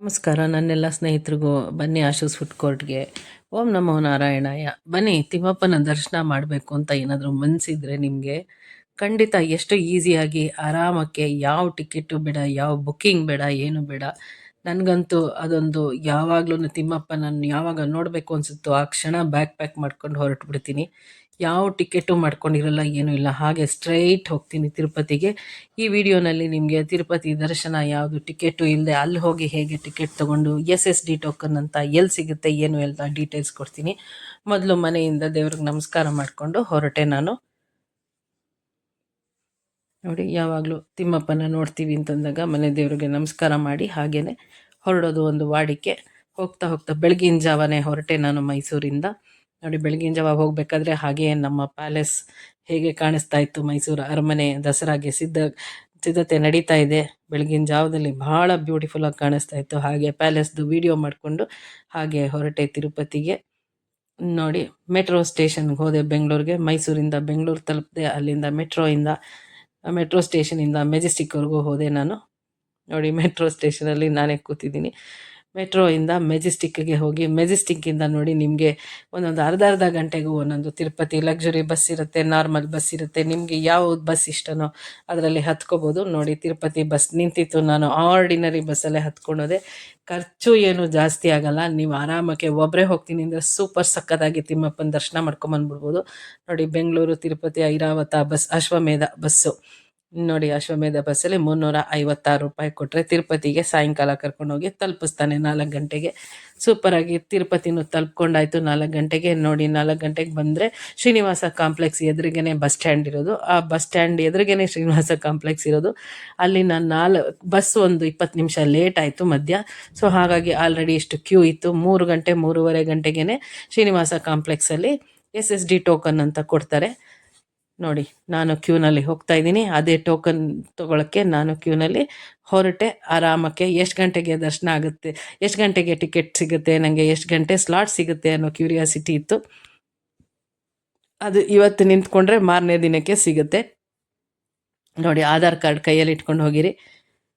ನಮಸ್ಕಾರ. ನನ್ನೆಲ್ಲ ಸ್ನೇಹಿತರಿಗೂ ಬನ್ನಿ ಆಶೂಸ್ ಫುಡ್ ಕೋರ್ಟ್ಗೆ. ಓಂ ನಮೋ ನಾರಾಯಣಾಯ. ಬನ್ನಿ, ತಿಮ್ಮಪ್ಪನ ದರ್ಶನ ಮಾಡಬೇಕು ಅಂತ ಏನಾದರೂ ಮನಸ್ಸಿದ್ರೆ ನಿಮಗೆ. ಖಂಡಿತ ಎಷ್ಟು ಈಸಿಯಾಗಿ ಆರಾಮಕ್ಕೆ ಯಾವ ಟಿಕೆಟು ಬೇಡ, ಯಾವ ಬುಕ್ಕಿಂಗ್ ಬೇಡ, ಏನು ಬೇಡ. ನನಗಂತೂ ಅದೊಂದು ಯಾವಾಗಲೂ ತಿಮ್ಮಪ್ಪನನ್ನು ಯಾವಾಗ ನೋಡಬೇಕು ಅನಿಸುತ್ತೋ ಆ ಕ್ಷಣ ಬ್ಯಾಕ್ ಪ್ಯಾಕ್ ಮಾಡ್ಕೊಂಡು ಹೊರಟುಬಿಡ್ತೀನಿ. ಯಾವ ಟಿಕೆಟು ಮಾಡ್ಕೊಂಡಿರಲ್ಲ ಏನೂ ಇಲ್ಲ. ಹಾಗೆ ಸ್ಟ್ರೈಟ್ ಹೋಗ್ತೀನಿ ತಿರುಪತಿಗೆ. ಈ ವಿಡಿಯೋನಲ್ಲಿ ನಿಮಗೆ ತಿರುಪತಿ ದರ್ಶನ ಯಾವುದು, ಟಿಕೆಟು ಇಲ್ಲದೆ ಅಲ್ಲಿ ಹೋಗಿ ಹೇಗೆ ಟಿಕೆಟ್ ತೊಗೊಂಡು, ಎಸ್ ಎಸ್ ಡಿ ಟೋಕನ್ ಅಂತ ಎಲ್ಲಿ ಸಿಗುತ್ತೆ, ಏನು ಎಲ್ಲ ಡೀಟೇಲ್ಸ್ ಕೊಡ್ತೀನಿ. ಮೊದಲು ಮನೆಯಿಂದ ದೇವ್ರಿಗೆ ನಮಸ್ಕಾರ ಮಾಡಿಕೊಂಡು ಹೊರಟೆ ನಾನು. ನೋಡಿ, ಯಾವಾಗಲೂ ತಿಮ್ಮಪ್ಪನ ನೋಡ್ತೀವಿ ಅಂತಂದಾಗ ಮನೆ ದೇವರಿಗೆ ನಮಸ್ಕಾರ ಮಾಡಿ ಹಾಗೆಯೇ ಹೊರಡೋದು ಒಂದು ವಾಡಿಕೆ. ಹೋಗ್ತಾ ಹೋಗ್ತಾ ಬೆಳಗಿನ ಜಾವನೇ ಹೊರಟೆ ನಾನು ಮೈಸೂರಿಂದ. ನೋಡಿ, ಬೆಳಗಿನ ಜಾವ ಹೋಗಬೇಕಾದ್ರೆ ಹಾಗೆಯೇ ನಮ್ಮ ಪ್ಯಾಲೇಸ್ ಹೇಗೆ ಕಾಣಿಸ್ತಾ ಇತ್ತು. ಮೈಸೂರು ಅರಮನೆ, ದಸರಾಗೆ ಸಿದ್ಧ, ಸಿದ್ಧತೆ ನಡೀತಾ ಇದೆ. ಬೆಳಗಿನ ಜಾವದಲ್ಲಿ ಭಾಳ ಬ್ಯೂಟಿಫುಲ್ಲಾಗಿ ಕಾಣಿಸ್ತಾ ಇತ್ತು. ಹಾಗೆ ಪ್ಯಾಲೇಸ್ದು ವಿಡಿಯೋ ಮಾಡಿಕೊಂಡು ಹಾಗೆ ಹೊರಟೆ ತಿರುಪತಿಗೆ. ನೋಡಿ, ಮೆಟ್ರೋ ಸ್ಟೇಷನ್ಗೆ ಹೋದೆ ಬೆಂಗಳೂರಿಗೆ. ಮೈಸೂರಿಂದ ಬೆಂಗಳೂರು ತಲುಪಿದೆ ಅಲ್ಲಿಂದ ಮೆಟ್ರೋಯಿಂದ, ಮೆಟ್ರೋ ಸ್ಟೇಷನಿಂದ ಮೆಜೆಸ್ಟಿಕ್ವರೆಗೂ ಹೋದೆ ನಾನು. ನೋಡಿ ಮೆಟ್ರೋ ಸ್ಟೇಷನಲ್ಲಿ ನಾನೇ ಕೂತಿದ್ದೀನಿ. ಮೆಟ್ರೋಯಿಂದ ಮೆಜೆಸ್ಟಿಕ್ಗೆ ಹೋಗಿ ಮೆಜೆಸ್ಟಿಕ್ಕಿಂದ ನೋಡಿ ನಿಮಗೆ ಒಂದೊಂದು ಅರ್ಧ ಅರ್ಧ ಗಂಟೆಗೂ ಒಂದೊಂದು ತಿರುಪತಿ ಲಕ್ಸುರಿ ಬಸ್ ಇರುತ್ತೆ, ನಾರ್ಮಲ್ ಬಸ್ ಇರುತ್ತೆ, ನಿಮಗೆ ಯಾವ ಬಸ್ ಇಷ್ಟನೋ ಅದರಲ್ಲಿ ಹತ್ಕೋಬೋದು. ನೋಡಿ ತಿರುಪತಿ ಬಸ್ ನಿಂತಿತ್ತು, ನಾನು ಆರ್ಡಿನರಿ ಬಸ್ಸಲ್ಲೇ ಹತ್ಕೊಂಡೋದೆ. ಖರ್ಚು ಏನು ಜಾಸ್ತಿ ಆಗಲ್ಲ, ನೀವು ಆರಾಮಕ್ಕೆ ಒಬ್ಬರೇ ಹೋಗ್ತೀನಿ ಅಂದರೆ ಸೂಪರ್ ಸಕ್ಕತ್ತಾಗಿ ತಿಮ್ಮಪ್ಪನ ದರ್ಶನ ಮಾಡ್ಕೊಂಬಂದ್ಬಿಡ್ಬೋದು. ನೋಡಿ ಬೆಂಗಳೂರು, ತಿರುಪತಿ, ಐರಾವತ ಬಸ್, ಅಶ್ವಮೇಧ ಬಸ್ಸು. ನೋಡಿ ಅಶ್ವಮೇಧ ಬಸ್ಸಲ್ಲಿ ಮುನ್ನೂರ ಐವತ್ತಾರು ರೂಪಾಯಿ ಕೊಟ್ಟರೆ ತಿರುಪತಿಗೆ ಸಾಯಂಕಾಲ ಕರ್ಕೊಂಡೋಗಿ ತಲುಪಿಸ್ತಾನೆ ನಾಲ್ಕು ಗಂಟೆಗೆ. ಸೂಪರಾಗಿ ತಿರುಪತಿನೂ ತಲುಪ್ಕೊಂಡಾಯ್ತು ನಾಲ್ಕು ಗಂಟೆಗೆ. ನೋಡಿ ನಾಲ್ಕು ಗಂಟೆಗೆ ಬಂದರೆ ಶ್ರೀನಿವಾಸ ಕಾಂಪ್ಲೆಕ್ಸ್ ಎದುರಿಗೇನೆ ಬಸ್ ಸ್ಟ್ಯಾಂಡ್ ಇರೋದು. ಆ ಬಸ್ ಸ್ಟ್ಯಾಂಡ್ ಎದುರಿಗೇನೆ ಶ್ರೀನಿವಾಸ ಕಾಂಪ್ಲೆಕ್ಸ್ ಇರೋದು. ಅಲ್ಲಿ ನಾನು ನಾಲ್ಕು ಬಸ್ ಒಂದು ಇಪ್ಪತ್ತು ನಿಮಿಷ ಲೇಟ್ ಆಯಿತು ಮಧ್ಯ. ಸೊ ಹಾಗಾಗಿ ಆಲ್ರೆಡಿ ಇಷ್ಟು ಕ್ಯೂ ಇತ್ತು. ಮೂರು ಗಂಟೆ, ಮೂರುವರೆ ಗಂಟೆಗೆ ಶ್ರೀನಿವಾಸ ಕಾಂಪ್ಲೆಕ್ಸಲ್ಲಿ ಎಸ್ ಎಸ್ ಡಿ ಟೋಕನ್ ಅಂತ ಕೊಡ್ತಾರೆ. ನೋಡಿ, ನಾನು ಕ್ಯೂನಲ್ಲಿ ಹೋಗ್ತಾ ಇದ್ದೀನಿ. ಅದೇ ಟೋಕನ್ ತೊಗೊಳಕ್ಕೆ ನಾನು ಕ್ಯೂನಲ್ಲಿ ಹೊರಟೆ. ಆರಾಮಕ್ಕೆ ಎಷ್ಟು ಗಂಟೆಗೆ ದರ್ಶನ ಆಗುತ್ತೆ, ಎಷ್ಟು ಗಂಟೆಗೆ ಟಿಕೆಟ್ ಸಿಗುತ್ತೆ ನನಗೆ ಎಷ್ಟು ಗಂಟೆ ಸ್ಲಾಟ್ ಸಿಗುತ್ತೆ ಅನ್ನೋ ಕ್ಯೂರಿಯಾಸಿಟಿ ಇತ್ತು. ಅದು ಇವತ್ತು ನಿಂತ್ಕೊಂಡ್ರೆ ಮಾರನೇ ದಿನಕ್ಕೆ ಸಿಗುತ್ತೆ. ನೋಡಿ, ಆಧಾರ್ ಕಾರ್ಡ್ ಕೈಯಲ್ಲಿ ಇಟ್ಕೊಂಡು ಹೋಗಿರಿ.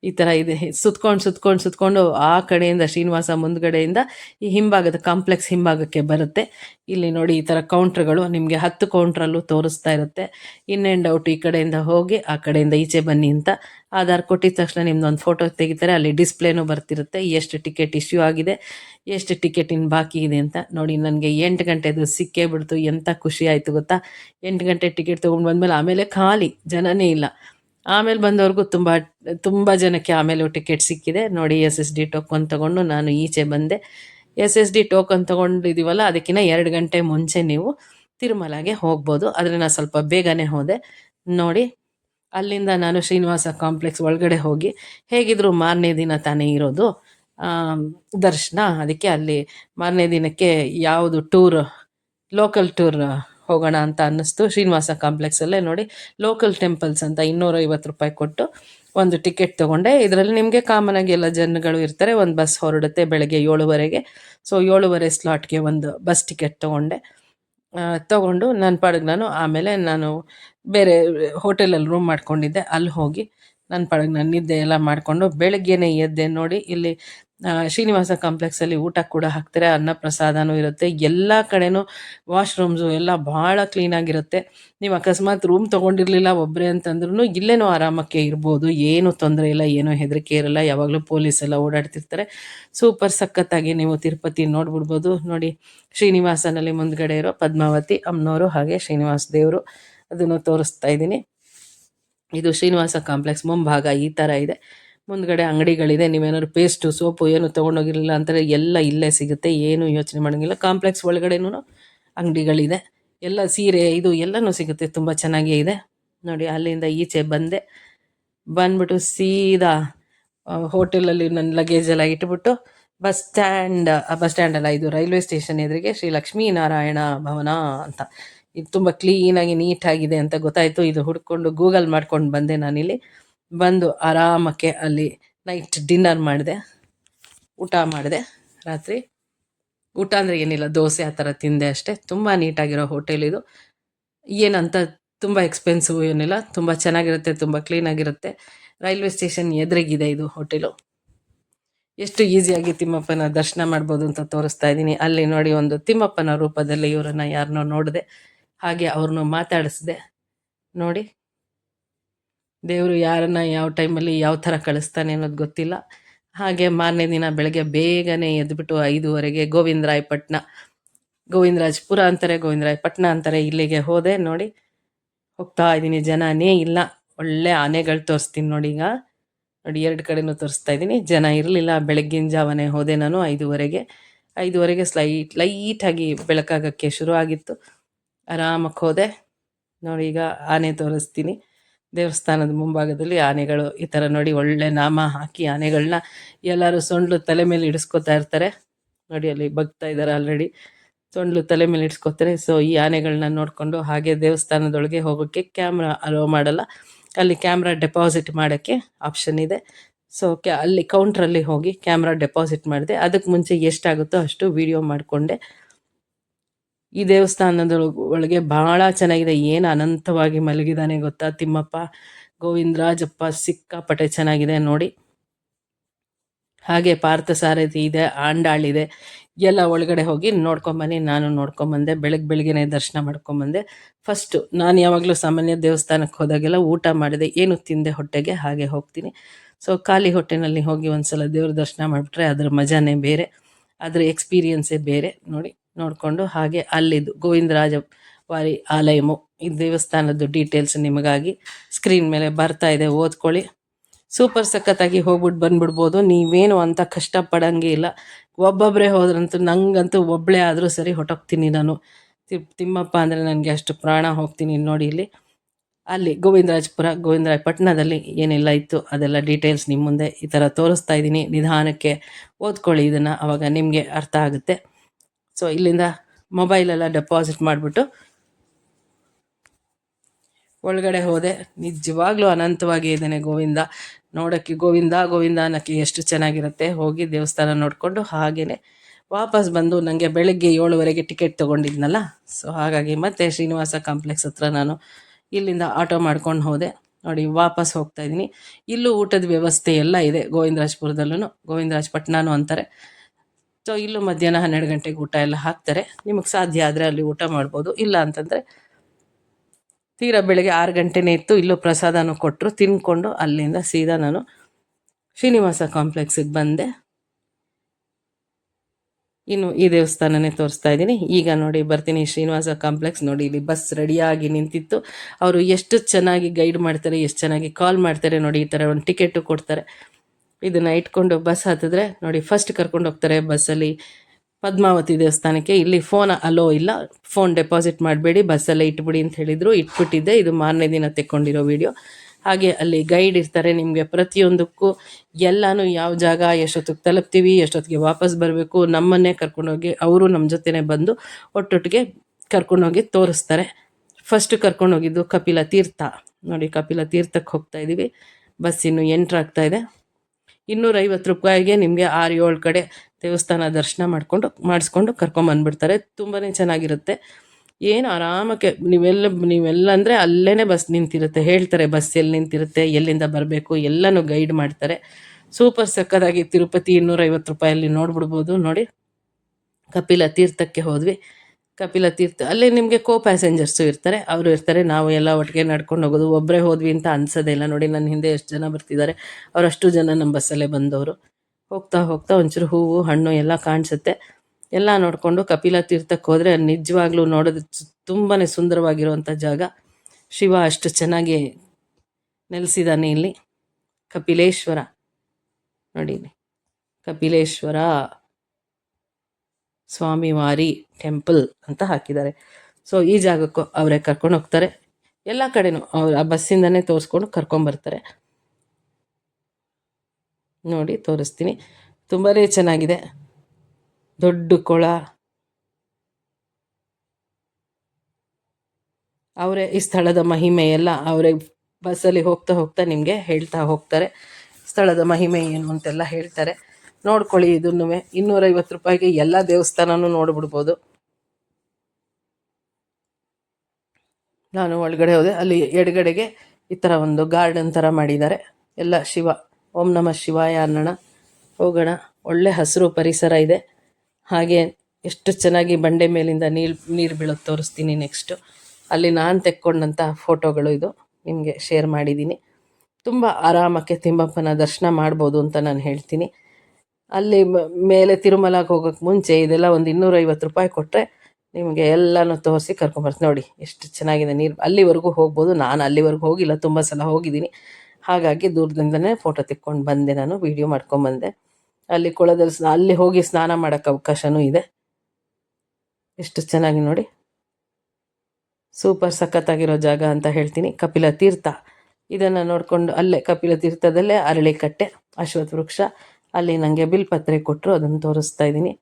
ಈ ಥರ ಇದೆ. ಸುತ್ಕೊಂಡು ಸುತ್ಕೊಂಡು ಸುತ್ಕೊಂಡು ಆ ಕಡೆಯಿಂದ ಶ್ರೀನಿವಾಸ ಮುಂದ್ಗಡೆಯಿಂದ ಈ ಹಿಂಭಾಗದ ಕಾಂಪ್ಲೆಕ್ಸ್ ಹಿಂಭಾಗಕ್ಕೆ ಬರುತ್ತೆ. ಇಲ್ಲಿ ನೋಡಿ ಈ ಥರ ಕೌಂಟ್ರ್ಗಳು ನಿಮಗೆ ಹತ್ತು ಕೌಂಟ್ರಲ್ಲೂ ತೋರಿಸ್ತಾ ಇರುತ್ತೆ. ಇನ್ ಆ್ಯಂಡ್ ಔಟ್ ಈ ಕಡೆಯಿಂದ ಹೋಗಿ, ಆ ಕಡೆಯಿಂದ ಈಚೆ ಬನ್ನಿ ಅಂತ ಆಧಾರ್ ಕೊಟ್ಟಿದ ತಕ್ಷಣ ನಿಮ್ದು ಒಂದು ಫೋಟೋ ತೆಗಿತಾರೆ. ಅಲ್ಲಿ ಡಿಸ್ಪ್ಲೇನೂ ಬರ್ತಿರುತ್ತೆ. ಎಷ್ಟು ಟಿಕೆಟ್ ಇಶ್ಯೂ ಆಗಿದೆ, ಎಷ್ಟು ಟಿಕೆಟ್ ಇನ್ನು ಬಾಕಿ ಇದೆ ಅಂತ ನೋಡಿ. ನನಗೆ ಎಂಟು ಗಂಟೆದು ಸಿಕ್ಕೇ ಬಿಡ್ತು. ಎಂಥ ಖುಷಿ ಆಯಿತು ಗೊತ್ತಾ? ಎಂಟು ಗಂಟೆ ಟಿಕೆಟ್ ತೊಗೊಂಡು ಬಂದಮೇಲೆ ಆಮೇಲೆ ಖಾಲಿ, ಜನನೇ ಇಲ್ಲ. ಆಮೇಲೆ ಬಂದವ್ರಿಗೂ ತುಂಬ ತುಂಬ ಜನಕ್ಕೆ ಆಮೇಲೆ ಟಿಕೆಟ್ ಸಿಕ್ಕಿದೆ. ನೋಡಿ ಎಸ್ ಎಸ್ ಡಿ ಟೋಕನ್ ತೊಗೊಂಡು ನಾನು ಈಚೆ ಬಂದೆ. ಎಸ್ ಎಸ್ ಡಿ ಟೋಕನ್ ತೊಗೊಂಡಿದ್ದೀವಲ್ಲ ಅದಕ್ಕಿಂತ ಎರಡು ಗಂಟೆ ಮುಂಚೆ ನೀವು ತಿರುಮಲಾಗೆ ಹೋಗ್ಬೋದು. ಆದರೆ ನಾನು ಸ್ವಲ್ಪ ಬೇಗನೆ ಹೋದೆ. ನೋಡಿ, ಅಲ್ಲಿಂದ ನಾನು ಶ್ರೀನಿವಾಸ ಕಾಂಪ್ಲೆಕ್ಸ್ ಒಳಗಡೆ ಹೋಗಿ, ಹೇಗಿದ್ರು ಮಾರನೇ ದಿನ ತಾನೇ ಇರೋದು. ದರ್ಶನ, ಅದಕ್ಕೆ ಅಲ್ಲಿ ಮಾರನೇ ದಿನಕ್ಕೆ ಯಾವುದು ಟೂರ್ ಲೋಕಲ್ ಟೂರ್ ಹೋಗೋಣ ಅಂತ ಅನ್ನಿಸ್ತು. ಶ್ರೀನಿವಾಸ ಕಾಂಪ್ಲೆಕ್ಸಲ್ಲೇ ನೋಡಿ ಲೋಕಲ್ ಟೆಂಪಲ್ಸ್ ಅಂತ ಇನ್ನೂರೈವತ್ತು ರೂಪಾಯಿ ಕೊಟ್ಟು ಒಂದು ಟಿಕೆಟ್ ತೊಗೊಂಡೆ. ಇದರಲ್ಲಿ ನಿಮಗೆ ಕಾಮನ್ ಆಗಿ ಎಲ್ಲ ಜನಗಳು ಇರ್ತಾರೆ. ಒಂದು ಬಸ್ ಹೊರಡುತ್ತೆ ಬೆಳಗ್ಗೆ ಏಳುವರೆಗೆ. ಸೊ ಏಳುವರೆ ಸ್ಲಾಟ್ಗೆ ಒಂದು ಬಸ್ ಟಿಕೆಟ್ ತೊಗೊಂಡೆ. ತಗೊಂಡು ನನ್ನ ಪಾಡಿಗೆ ನಾನು ಆಮೇಲೆ ನಾನು ಬೇರೆ ಹೋಟೆಲಲ್ಲಿ ರೂಮ್ ಮಾಡ್ಕೊಂಡಿದ್ದೆ. ಅಲ್ಲಿ ಹೋಗಿ ನನ್ನ ಪಡಗ್ ನನ್ನ ನಿದ್ದೆ ಎಲ್ಲ ಮಾಡಿಕೊಂಡು ಬೆಳಗ್ಗೆನೇ ಎದ್ದೆ ನೋಡಿ ಇಲ್ಲಿ ಶ್ರೀನಿವಾಸ ಕಾಂಪ್ಲೆಕ್ಸಲ್ಲಿ ಊಟ ಕೂಡ ಹಾಕ್ತಾರೆ, ಅನ್ನ ಪ್ರಸಾದನೂ ಇರುತ್ತೆ, ಎಲ್ಲ ಕಡೆನೂ ವಾಶ್ರೂಮ್ಸು ಎಲ್ಲ ಭಾಳ ಕ್ಲೀನಾಗಿರುತ್ತೆ ನೀವು ಅಕಸ್ಮಾತ್ ರೂಮ್ ತೊಗೊಂಡಿರಲಿಲ್ಲ ಒಬ್ಬರೇ ಅಂತಂದ್ರೂ ಇಲ್ಲೇನೂ ಆರಾಮಕ್ಕೆ ಇರ್ಬೋದು, ಏನೂ ತೊಂದರೆ ಇಲ್ಲ, ಏನೂ ಹೆದರಿಕೆ ಇರಲ್ಲ, ಯಾವಾಗಲೂ ಪೊಲೀಸ್ ಎಲ್ಲ ಓಡಾಡ್ತಿರ್ತಾರೆ. ಸೂಪರ್ ಸಖತ್ತಾಗಿ ನೀವು ತಿರುಪತಿ ನೋಡ್ಬಿಡ್ಬೋದು. ನೋಡಿ, ಶ್ರೀನಿವಾಸನಲ್ಲಿ ಮುಂದ್ಗಡೆ ಇರೋ ಪದ್ಮಾವತಿ ಅಮ್ಮನವರು ಹಾಗೆ ಶ್ರೀನಿವಾಸ ದೇವರು, ಅದನ್ನು ತೋರಿಸ್ತಾ ಇದ್ದೀನಿ. ಇದು ಶ್ರೀನಿವಾಸ ಕಾಂಪ್ಲೆಕ್ಸ್, ಮುಂಭಾಗ ಈ ಥರ ಇದೆ. ಮುಂದ್ಗಡೆ ಅಂಗಡಿಗಳಿದೆ, ನೀವೇನಾದ್ರು ಪೇಸ್ಟು, ಸೋಪು ಏನು ತೊಗೊಂಡೋಗಿರಲಿಲ್ಲ ಅಂತಾರೆ ಎಲ್ಲ ಇಲ್ಲೇ ಸಿಗುತ್ತೆ, ಏನು ಯೋಚನೆ ಮಾಡೋಂಗಿಲ್ಲ. ಕಾಂಪ್ಲೆಕ್ಸ್ ಒಳಗಡೆನೂ ಅಂಗಡಿಗಳಿದೆ. ಎಲ್ಲ ಸೀರೆ, ಇದು ಎಲ್ಲನೂ ಸಿಗುತ್ತೆ, ತುಂಬ ಚೆನ್ನಾಗೇ ಇದೆ. ನೋಡಿ, ಅಲ್ಲಿಂದ ಈಚೆ ಬಂದೆ. ಬಂದ್ಬಿಟ್ಟು ಸೀದಾ ಹೋಟೆಲಲ್ಲಿ ನನ್ನ ಲಗೇಜ್ ಎಲ್ಲ ಇಟ್ಬಿಟ್ಟು ಬಸ್ ಸ್ಟ್ಯಾಂಡ್ ಬಸ್ ಸ್ಟ್ಯಾಂಡ್ ಅಲ್ಲ, ಇದು ರೈಲ್ವೆ ಸ್ಟೇಷನ್ ಎದುರಿಗೆ ಶ್ರೀ ಲಕ್ಷ್ಮೀನಾರಾಯಣ ಭವನ ಅಂತ. ಇದು ತುಂಬ ಕ್ಲೀನಾಗಿ ನೀಟಾಗಿದೆ ಅಂತ ಗೊತ್ತಾಯಿತು. ಇದು ಹುಡ್ಕೊಂಡು ಗೂಗಲ್ ಮಾಡ್ಕೊಂಡು ಬಂದೆ ನಾನಿಲ್ಲಿ. ಬಂದು ಆರಾಮಕ್ಕೆ ಅಲ್ಲಿ ನೈಟ್ ಡಿನ್ನರ್ ಮಾಡಿದೆ. ಊಟ ಮಾಡಿದೆ ರಾತ್ರಿ. ಊಟ ಅಂದರೆ ಏನಿಲ್ಲ, ದೋಸೆ ಆ ಥರ ತಿಂದೆ ಅಷ್ಟೇ. ತುಂಬ ನೀಟಾಗಿರೋ ಹೋಟೆಲ್ ಇದು. ಏನಂತ ತುಂಬ ಎಕ್ಸ್ಪೆನ್ಸಿವ್ ಏನಿಲ್ಲ, ತುಂಬ ಚೆನ್ನಾಗಿರುತ್ತೆ, ತುಂಬ ಕ್ಲೀನಾಗಿರುತ್ತೆ ರೈಲ್ವೆ ಸ್ಟೇಷನ್ ಎದುರಿಗಿದೆ ಇದು ಹೋಟೆಲು ಎಷ್ಟು ಈಸಿಯಾಗಿ ತಿಮ್ಮಪ್ಪನ ದರ್ಶನ ಮಾಡ್ಬೋದು ಅಂತ ತೋರಿಸ್ತಾ ಇದ್ದೀನಿ. ಅಲ್ಲಿ ನೋಡಿ ಒಂದು ತಿಮ್ಮಪ್ಪನ ರೂಪದಲ್ಲಿ ಇವರನ್ನು ಯಾರನ್ನೋ ನೋಡಿದೆ. ಹಾಗೆ ಅವ್ರನ್ನ ಮಾತಾಡಿಸಿದೆ. ನೋಡಿ, ದೇವರು ಯಾರನ್ನ ಯಾವ ಟೈಮಲ್ಲಿ ಯಾವ ಥರ ಕಳಿಸ್ತಾನೆ ಅನ್ನೋದು ಗೊತ್ತಿಲ್ಲ. ಹಾಗೆ ಮಾರನೇ ದಿನ ಬೆಳಗ್ಗೆ ಬೇಗನೆ ಎದ್ಬಿಟ್ಟು ಐದೂವರೆಗೆ ಗೋವಿಂದರಾಯಪಟ್ಟಣ ಗೋವಿಂದರಾಜ್ಪುರ ಅಂತಾರೆ ಗೋವಿಂದರಾಯಪಟ್ಟಣ ಅಂತಾರೆ, ಇಲ್ಲಿಗೆ ಹೋದೆ. ನೋಡಿ, ಹೋಗ್ತಾ ಇದ್ದೀನಿ. ಜನನೇ ಇಲ್ಲ. ಒಳ್ಳೆ ಆನೆಗಳು ತೋರಿಸ್ತೀನಿ ನೋಡಿ ಈಗ. ನೋಡಿ, ಎರಡು ಕಡೆನೂ ತೋರಿಸ್ತಾ ಇದ್ದೀನಿ. ಜನ ಇರಲಿಲ್ಲ. ಬೆಳಗ್ಗಿನ ಜಾವನೆ ಹೋದೆ ನಾನು ಐದೂವರೆಗೆ. ಐದುವರೆಗೆ ಸ್ಲೈಟ್ ಲೈಟಾಗಿ ಬೆಳಕಾಗಕ್ಕೆ ಶುರು ಆಗಿತ್ತು ಆರಾಮಕ್ಕೆ ಹೋದೆ. ನೋಡಿ ಈಗ ಆನೆ ತೋರಿಸ್ತೀನಿ. ದೇವಸ್ಥಾನದ ಮುಂಭಾಗದಲ್ಲಿ ಆನೆಗಳು ಈ ಥರ ನೋಡಿ ಒಳ್ಳೆ ನಾಮ ಹಾಕಿ ಆನೆಗಳನ್ನ ಎಲ್ಲರೂ ಸೊಂಡ್ಲು ತಲೆ ಮೇಲೆ ಇಡಿಸ್ಕೊತಾ ಇರ್ತಾರೆ. ನೋಡಿ ಅಲ್ಲಿ ಬಗ್ತಾ ಇದ್ದಾರೆ ಆಲ್ರೆಡಿ ಸೊಂಡ್ಲು ತಲೆ ಮೇಲೆ ಇಡ್ಸ್ಕೊತಾರೆ. ಸೊ ಈ ಆನೆಗಳನ್ನ ನೋಡಿಕೊಂಡು ಹಾಗೆ ದೇವಸ್ಥಾನದೊಳಗೆ ಹೋಗೋಕ್ಕೆ ಕ್ಯಾಮ್ರಾ ಅಲೋ ಮಾಡಲ್ಲ. ಅಲ್ಲಿ ಕ್ಯಾಮ್ರಾ ಡೆಪಾಸಿಟ್ ಮಾಡೋಕ್ಕೆ ಆಪ್ಷನ್ ಇದೆ. ಸೊ ಕ್ಯಾ ಅಲ್ಲಿ ಕೌಂಟ್ರಲ್ಲಿ ಹೋಗಿ ಕ್ಯಾಮ್ರಾ ಡೆಪಾಸಿಟ್ ಮಾಡಿದೆ. ಅದಕ್ಕೆ ಮುಂಚೆ ಎಷ್ಟಾಗುತ್ತೋ ಅಷ್ಟು ವಿಡಿಯೋ ಮಾಡಿಕೊಂಡೆ. ಈ ದೇವಸ್ಥಾನದ ಒಳಗೆ ಬಹಳ ಚೆನ್ನಾಗಿದೆ. ಏನು ಅನಂತವಾಗಿ ಮಲಗಿದಾನೆ ಗೊತ್ತಾ ತಿಮ್ಮಪ್ಪ? ಗೋವಿಂದರಾಜಪ್ಪ ಸಿಕ್ಕಾಪಟ್ಟೆ ಚೆನ್ನಾಗಿದೆ ನೋಡಿ. ಹಾಗೆ ಪಾರ್ಥಸಾರಥಿ ಇದೆ ಆಂಡಾಳಿದೆ ಎಲ್ಲ ಒಳಗಡೆ ಹೋಗಿ ನೋಡ್ಕೊಂಬನ್ನಿ ನಾನು ನೋಡ್ಕೊಂಬಂದೆ ಬೆಳಗ್ಗೆ ಬೆಳಗ್ಗೆನೇ ದರ್ಶನ ಮಾಡ್ಕೊಂಬಂದೆ ಫಸ್ಟು ನಾನು ಯಾವಾಗಲೂ ಸಾಮಾನ್ಯ ದೇವಸ್ಥಾನಕ್ಕೆ ಹೋದಾಗೆಲ್ಲ ಊಟ ಮಾಡಿದೆ. ಏನು ತಿಂದೆ ಹೊಟ್ಟೆಗೆ ಹಾಗೆ ಹೋಗ್ತೀನಿ. ಸೊ ಖಾಲಿ ಹೊಟ್ಟೆನಲ್ಲಿ ಹೋಗಿ ಒಂದ್ಸಲ ದೇವ್ರ ದರ್ಶನ ಮಾಡಿಬಿಟ್ರೆ ಅದ್ರ ಮಜಾನೇ ಬೇರೆ. ಅದರ ಎಕ್ಸ್ಪೀರಿಯನ್ಸೇ ಬೇರೆ ನೋಡಿ. ನೋಡಿಕೊಂಡು ಹಾಗೆ ಅಲ್ಲಿದ್ದು ಗೋವಿಂದರಾಜ ವಾರಿ ಆಲಯಮು. ಈ ದೇವಸ್ಥಾನದ್ದು ಡೀಟೇಲ್ಸ್ ನಿಮಗಾಗಿ ಸ್ಕ್ರೀನ್ ಮೇಲೆ ಬರ್ತಾ ಇದೆ, ಓದ್ಕೊಳ್ಳಿ. ಸೂಪರ್ ಸಖತ್ತಾಗಿ ಹೋಗ್ಬಿಟ್ಟು ಬಂದ್ಬಿಡ್ಬೋದು. ನೀವೇನು ಅಂತ ಕಷ್ಟಪಡಂಗೆ ಇಲ್ಲ. ಒಬ್ಬೊಬ್ಬರೇ ಹೋದ್ರಂತೂ ನಂಗಂತೂ ಒಬ್ಬಳೇ ಆದರೂ ಸರಿ ಹೊಟ್ಟೋಗ್ತೀನಿ ನಾನು. ತಿಮ್ಮಪ್ಪ ಅಂದರೆ ನನಗೆ ಅಷ್ಟು ಪ್ರಾಣ ಹೋಗ್ತೀನಿ ನೋಡಿ ಇಲ್ಲಿ. ಅಲ್ಲಿ ಗೋವಿಂದರಾಜಪುರ ಗೋವಿಂದರಾಜ ಪಟ್ಟಣದಲ್ಲಿ ಏನೆಲ್ಲ ಇತ್ತು ಅದೆಲ್ಲ ಡೀಟೇಲ್ಸ್ ನಿಮ್ಮ ಮುಂದೆ ಈ ಥರ ತೋರಿಸ್ತಾ ಇದ್ದೀನಿ. ನಿಧಾನಕ್ಕೆ ಓದ್ಕೊಳ್ಳಿ ಇದನ್ನು, ಅವಾಗ ನಿಮಗೆ ಅರ್ಥ ಆಗುತ್ತೆ. ಸೊ ಇಲ್ಲಿಂದ ಮೊಬೈಲೆಲ್ಲ ಡೆಪಾಸಿಟ್ ಮಾಡಿಬಿಟ್ಟು ಒಳಗಡೆ ಹೋದೆ. ನಿಜವಾಗ್ಲೂ ಅನಂತವಾಗಿ ಇದ್ದೇನೆ ಗೋವಿಂದ. ನೋಡೋಕ್ಕೆ ಗೋವಿಂದ ಗೋವಿಂದ ಅನ್ನೋಕ್ಕೆ ಎಷ್ಟು ಚೆನ್ನಾಗಿರುತ್ತೆ. ಹೋಗಿ ದೇವಸ್ಥಾನ ನೋಡಿಕೊಂಡು ಹಾಗೆಯೇ ವಾಪಸ್ ಬಂದು ನನಗೆ ಬೆಳಗ್ಗೆ ಏಳುವರೆಗೆ ಟಿಕೆಟ್ ತೊಗೊಂಡಿದ್ನಲ್ಲ. ಸೊ ಹಾಗಾಗಿ ಮತ್ತೆ ಶ್ರೀನಿವಾಸ ಕಾಂಪ್ಲೆಕ್ಸ್ ಹತ್ರ ನಾನು ಇಲ್ಲಿಂದ ಆಟೋ ಮಾಡ್ಕೊಂಡು ಹೋದೆ. ನೋಡಿ, ವಾಪಸ್ ಹೋಗ್ತಾ ಇದ್ದೀನಿ. ಇಲ್ಲೂ ಊಟದ ವ್ಯವಸ್ಥೆ ಎಲ್ಲ ಇದೆ ಗೋವಿಂದರಾಜಪುರದಲ್ಲೂ ಗೋವಿಂದರಾಜಪಟ್ಟಣನೂ ಅಂತಾರೆ. ಸೊ ಇಲ್ಲೂ ಮಧ್ಯಾಹ್ನ ಹನ್ನೆರಡು ಗಂಟೆಗೆ ಊಟ ಎಲ್ಲ ಹಾಕ್ತಾರೆ. ನಿಮಗೆ ಸಾಧ್ಯ ಆದರೆ ಅಲ್ಲಿ ಊಟ ಮಾಡ್ಬೋದು. ಇಲ್ಲ ಅಂತಂದರೆ ತೀರಾ ಬೆಳಗ್ಗೆ ಆರು ಗಂಟೆನೇ ಇತ್ತು. ಇಲ್ಲೂ ಪ್ರಸಾದನೂ ಕೊಟ್ಟರು ತಿನ್ಕೊಂಡು ಅಲ್ಲಿಂದ ಸೀದಾ ನಾನು ಶ್ರೀನಿವಾಸ ಕಾಂಪ್ಲೆಕ್ಸಿಗೆ ಬಂದೆ. ಇನ್ನು ಈ ದೇವಸ್ಥಾನನೇ ತೋರಿಸ್ತಾ ಇದ್ದೀನಿ. ಈಗ ನೋಡಿ ಬರ್ತೀನಿ ಶ್ರೀನಿವಾಸ ಕಾಂಪ್ಲೆಕ್ಸ್. ನೋಡಿ ಇಲ್ಲಿ ಬಸ್ ರೆಡಿಯಾಗಿ ನಿಂತಿತ್ತು. ಅವರು ಎಷ್ಟು ಚೆನ್ನಾಗಿ ಗೈಡ್ ಮಾಡ್ತಾರೆ, ಎಷ್ಟು ಚೆನ್ನಾಗಿ ಕಾಲ್ ಮಾಡ್ತಾರೆ, ನೋಡಿ ಈ ಥರ ಒಂದು ಟಿಕೆಟು ಕೊಡ್ತಾರೆ. ಇದನ್ನು ಇಟ್ಕೊಂಡು ಬಸ್ ಹತ್ತಿದ್ರೆ ನೋಡಿ ಫಸ್ಟ್ ಕರ್ಕೊಂಡು ಹೋಗ್ತಾರೆ ಬಸ್ಸಲ್ಲಿ ಪದ್ಮಾವತಿ ದೇವಸ್ಥಾನಕ್ಕೆ. ಇಲ್ಲಿ ಫೋನ್ ಅಲೋ ಇಲ್ಲ. ಫೋನ್ ಡೆಪಾಸಿಟ್ ಮಾಡಬೇಡಿ ಬಸ್ಸಲ್ಲೇ ಇಟ್ಬಿಡಿ ಅಂತ ಹೇಳಿದರು. ಇಟ್ಬಿಟ್ಟಿದ್ದೆ. ಇದು ಮಾರನೇ ದಿನ ತೆಕ್ಕೊಂಡಿರೋ ವಿಡಿಯೋ ಹಾಗೆ ಅಲ್ಲಿ ಗೈಡ್ ಇರ್ತಾರೆ ನಿಮಗೆ ಪ್ರತಿಯೊಂದಕ್ಕೂ. ಎಲ್ಲನೂ ಯಾವ ಜಾಗ ಎಷ್ಟೊತ್ತಿಗೆ ತಲುಪ್ತೀವಿ, ಎಷ್ಟೊತ್ತಿಗೆ ವಾಪಸ್ ಬರಬೇಕು, ನಮ್ಮನ್ನೇ ಕರ್ಕೊಂಡೋಗಿ ಅವರು ನಮ್ಮ ಜೊತೆನೇ ಬಂದು ಒಟ್ಟೊಟ್ಟಿಗೆ ಕರ್ಕೊಂಡೋಗಿ ತೋರಿಸ್ತಾರೆ. ಫಸ್ಟ್ ಕರ್ಕೊಂಡೋಗಿದ್ದು ಕಪಿಲ ತೀರ್ಥ. ನೋಡಿ ಕಪಿಲ ತೀರ್ಥಕ್ಕೆ ಹೋಗ್ತಾ ಇದ್ದೀವಿ ಬಸ್ ಇನ್ನು ಎಂಟ್ರಾಗ್ತಾ ಇದೆ. ಇನ್ನೂರೈವತ್ತು ರೂಪಾಯಿಗೆ ನಿಮಗೆ ಆರು ಏಳು ಕಡೆ ದೇವಸ್ಥಾನ ದರ್ಶನ ಮಾಡಿಕೊಂಡು, ಮಾಡಿಸ್ಕೊಂಡು ಕರ್ಕೊಂಬಂದ್ಬಿಡ್ತಾರೆ ತುಂಬಾ ಚೆನ್ನಾಗಿರುತ್ತೆ. ಏನು ಆರಾಮಕ್ಕೆ ನೀವೆಲ್ಲ ನೀವೆಲ್ಲ ಅಂದರೆ ಅಲ್ಲೇ ಬಸ್ ನಿಂತಿರುತ್ತೆ. ಹೇಳ್ತಾರೆ, ಬಸ್ ಎಲ್ಲಿ ನಿಂತಿರುತ್ತೆ, ಎಲ್ಲಿಂದ ಬರಬೇಕು? ಎಲ್ಲನೂ ಗೈಡ್ ಮಾಡ್ತಾರೆ. ಸೂಪರ್ ಸಕ್ಕದಾಗಿ ತಿರುಪತಿ ಇನ್ನೂರೈವತ್ತು ರೂಪಾಯಲ್ಲಿ ನೋಡ್ಬಿಡ್ಬೋದು. ನೋಡಿ, ಕಪಿಲ ತೀರ್ಥಕ್ಕೆ ಹೋದ್ವಿ. ಕಪಿಲ ತೀರ್ಥ, ಅಲ್ಲೇ ನಿಮಗೆ ಕೋ ಪ್ಯಾಸೆಂಜರ್ಸು ಇರ್ತಾರೆ. ಅವರು ಇರ್ತಾರೆ, ನಾವು ಎಲ್ಲ ಒಟ್ಟಿಗೆ ನಡ್ಕೊಂಡು ಹೋಗೋದು. ಒಬ್ಬರೇ ಹೋದ್ವಿ ಅಂತ ಅನ್ಸೋದೇ ಇಲ್ಲ ನೋಡಿ ನನ್ನ ಹಿಂದೆ ಎಷ್ಟು ಜನ ಬರ್ತಿದ್ದಾರೆ. ಅವರಷ್ಟು ಜನ ನಮ್ಮ ಬಸ್ಸಲ್ಲೇ ಬಂದವರು. ಹೋಗ್ತಾ ಹೋಗ್ತಾ ಒಂಚೂರು ಹೂವು, ಹಣ್ಣು ಎಲ್ಲ ಕಾಣಿಸುತ್ತೆ. ಎಲ್ಲ ನೋಡಿಕೊಂಡು ಕಪಿಲ ತೀರ್ಥಕ್ಕೆ ಹೋದರೆ ನಿಜವಾಗ್ಲೂ ನೋಡೋದು ತುಂಬಾ ಸುಂದರವಾಗಿರುವಂಥ ಜಾಗ. ಶಿವ ಅಷ್ಟು ಚೆನ್ನಾಗಿ ನೆಲೆಸಿದ್ದಾನೆ ಇಲ್ಲಿ. ಕಪಿಲೇಶ್ವರ. ನೋಡಿ ಕಪಿಲೇಶ್ವರ ಸ್ವಾಮಿವಾರಿ ಟೆಂಪಲ್ ಅಂತ ಹಾಕಿದ್ದಾರೆ. ಸೊ ಈ ಜಾಗಕ್ಕೂ ಅವರೇ ಕರ್ಕೊಂಡು ಹೋಗ್ತಾರೆ. ಎಲ್ಲ ಕಡೆನೂ ಅವ್ರು ಆ ಬಸ್ಸಿಂದನೇ ತೋರಿಸ್ಕೊಂಡು ಕರ್ಕೊಂಬರ್ತಾರೆ ನೋಡಿ, ತೋರಿಸ್ತೀನಿ. ತುಂಬಾ ಚೆನ್ನಾಗಿದೆ. ದೊಡ್ಡ ಕೊಳ. ಅವರೇ ಈ ಸ್ಥಳದ ಮಹಿಮೆ ಎಲ್ಲ ಅವರೇ ಬಸ್ಸಲ್ಲಿ ಹೋಗ್ತಾ ಹೋಗ್ತಾ ನಿಮಗೆ ಹೇಳ್ತಾ ಹೋಗ್ತಾರೆ. ಸ್ಥಳದ ಮಹಿಮೆ ಏನು ಅಂತೆಲ್ಲ ಹೇಳ್ತಾರೆ. ನೋಡ್ಕೊಳ್ಳಿ ಇದನ್ನೂ ಇನ್ನೂರೈವತ್ತು ರೂಪಾಯಿಗೆ ಎಲ್ಲ ದೇವಸ್ಥಾನನೂ ನೋಡ್ಬಿಡ್ಬೋದು. ನಾನು ಒಳಗಡೆ ಹೋದೆ. ಅಲ್ಲಿ ಎಡಗಡೆಗೆ ಈ ಥರ ಒಂದು ಗಾರ್ಡನ್ ಥರ ಮಾಡಿದ್ದಾರೆ. ಎಲ್ಲ ಶಿವ, ಓಂ ನಮ ಶಿವಾಯ ಅನ್ನೋಣ. ಹೋಗೋಣ. ಒಳ್ಳೆ ಹಸಿರು ಪರಿಸರ ಇದೆ. ಹಾಗೆ ಎಷ್ಟು ಚೆನ್ನಾಗಿ ಬಂಡೆ ಮೇಲಿಂದ ನೀರು ನೀರು ಬೀಳೋದು ತೋರಿಸ್ತೀನಿ ನೆಕ್ಸ್ಟು ಅಲ್ಲಿ ನಾನು ತೆಕ್ಕೊಂಡಂಥ ಫೋಟೋಗಳು ಇದು. ನಿಮಗೆ ಶೇರ್ ಮಾಡಿದ್ದೀನಿ. ತುಂಬ ಆರಾಮಕ್ಕೆ ತಿಮ್ಮಪ್ಪನ ದರ್ಶನ ಮಾಡ್ಬೋದು ಅಂತ ನಾನು ಹೇಳ್ತೀನಿ. ಅಲ್ಲಿ ಮೇಲೆ ತಿರುಮಲಕ್ಕೆ ಹೋಗೋಕ್ಕೆ ಮುಂಚೆ ಇದೆಲ್ಲ ಒಂದು ಇನ್ನೂರೈವತ್ತು ರೂಪಾಯಿ ಕೊಟ್ಟರೆ ನಿಮಗೆ ಎಲ್ಲನೂ ತೋರಿಸಿ ಕರ್ಕೊಂಬರ್ತೀನಿ ನೋಡಿ, ಎಷ್ಟು ಚೆನ್ನಾಗಿದೆ ನೀರು. ಅಲ್ಲಿವರೆಗೂ ಹೋಗ್ಬೋದು. ನಾನು ಅಲ್ಲಿವರೆಗೂ ಹೋಗಿಲ್ಲ. ತುಂಬ ಸಲ ಹೋಗಿದ್ದೀನಿ. ಹಾಗಾಗಿ ದೂರದಿಂದನೇ ಫೋಟೋ ತೆಕ್ಕೊಂಡು ಬಂದೆ ನಾನು. ವೀಡಿಯೋ ಮಾಡ್ಕೊಂಬಂದೆ ಅಲ್ಲಿ ಕೊಳದಲ್ಲಿ ಸ್ನಾ, ಅಲ್ಲಿ ಹೋಗಿ ಸ್ನಾನ ಮಾಡೋಕ್ಕೆ ಅವಕಾಶವೂ ಇದೆ. ಎಷ್ಟು ಚೆನ್ನಾಗಿ ನೋಡಿ. ಸೂಪರ್ ಸಖತ್ತಾಗಿರೋ ಜಾಗ ಅಂತ ಹೇಳ್ತೀನಿ. ಕಪಿಲ ತೀರ್ಥ. ಇದನ್ನು ನೋಡಿಕೊಂಡು ಅಲ್ಲೇ, ಕಪಿಲ ತೀರ್ಥದಲ್ಲೇ ಅರಳಿಕಟ್ಟೆ ಅಶ್ವತ್ಥ ವೃಕ್ಷ ಅಲ್ಲಿ ನನಗೆ ಬಿಲ್ಪತ್ರೆ ಕೊಟ್ಟರು ಅದನ್ನು ತೋರಿಸ್ತಾ ಇದ್ದೀನಿ.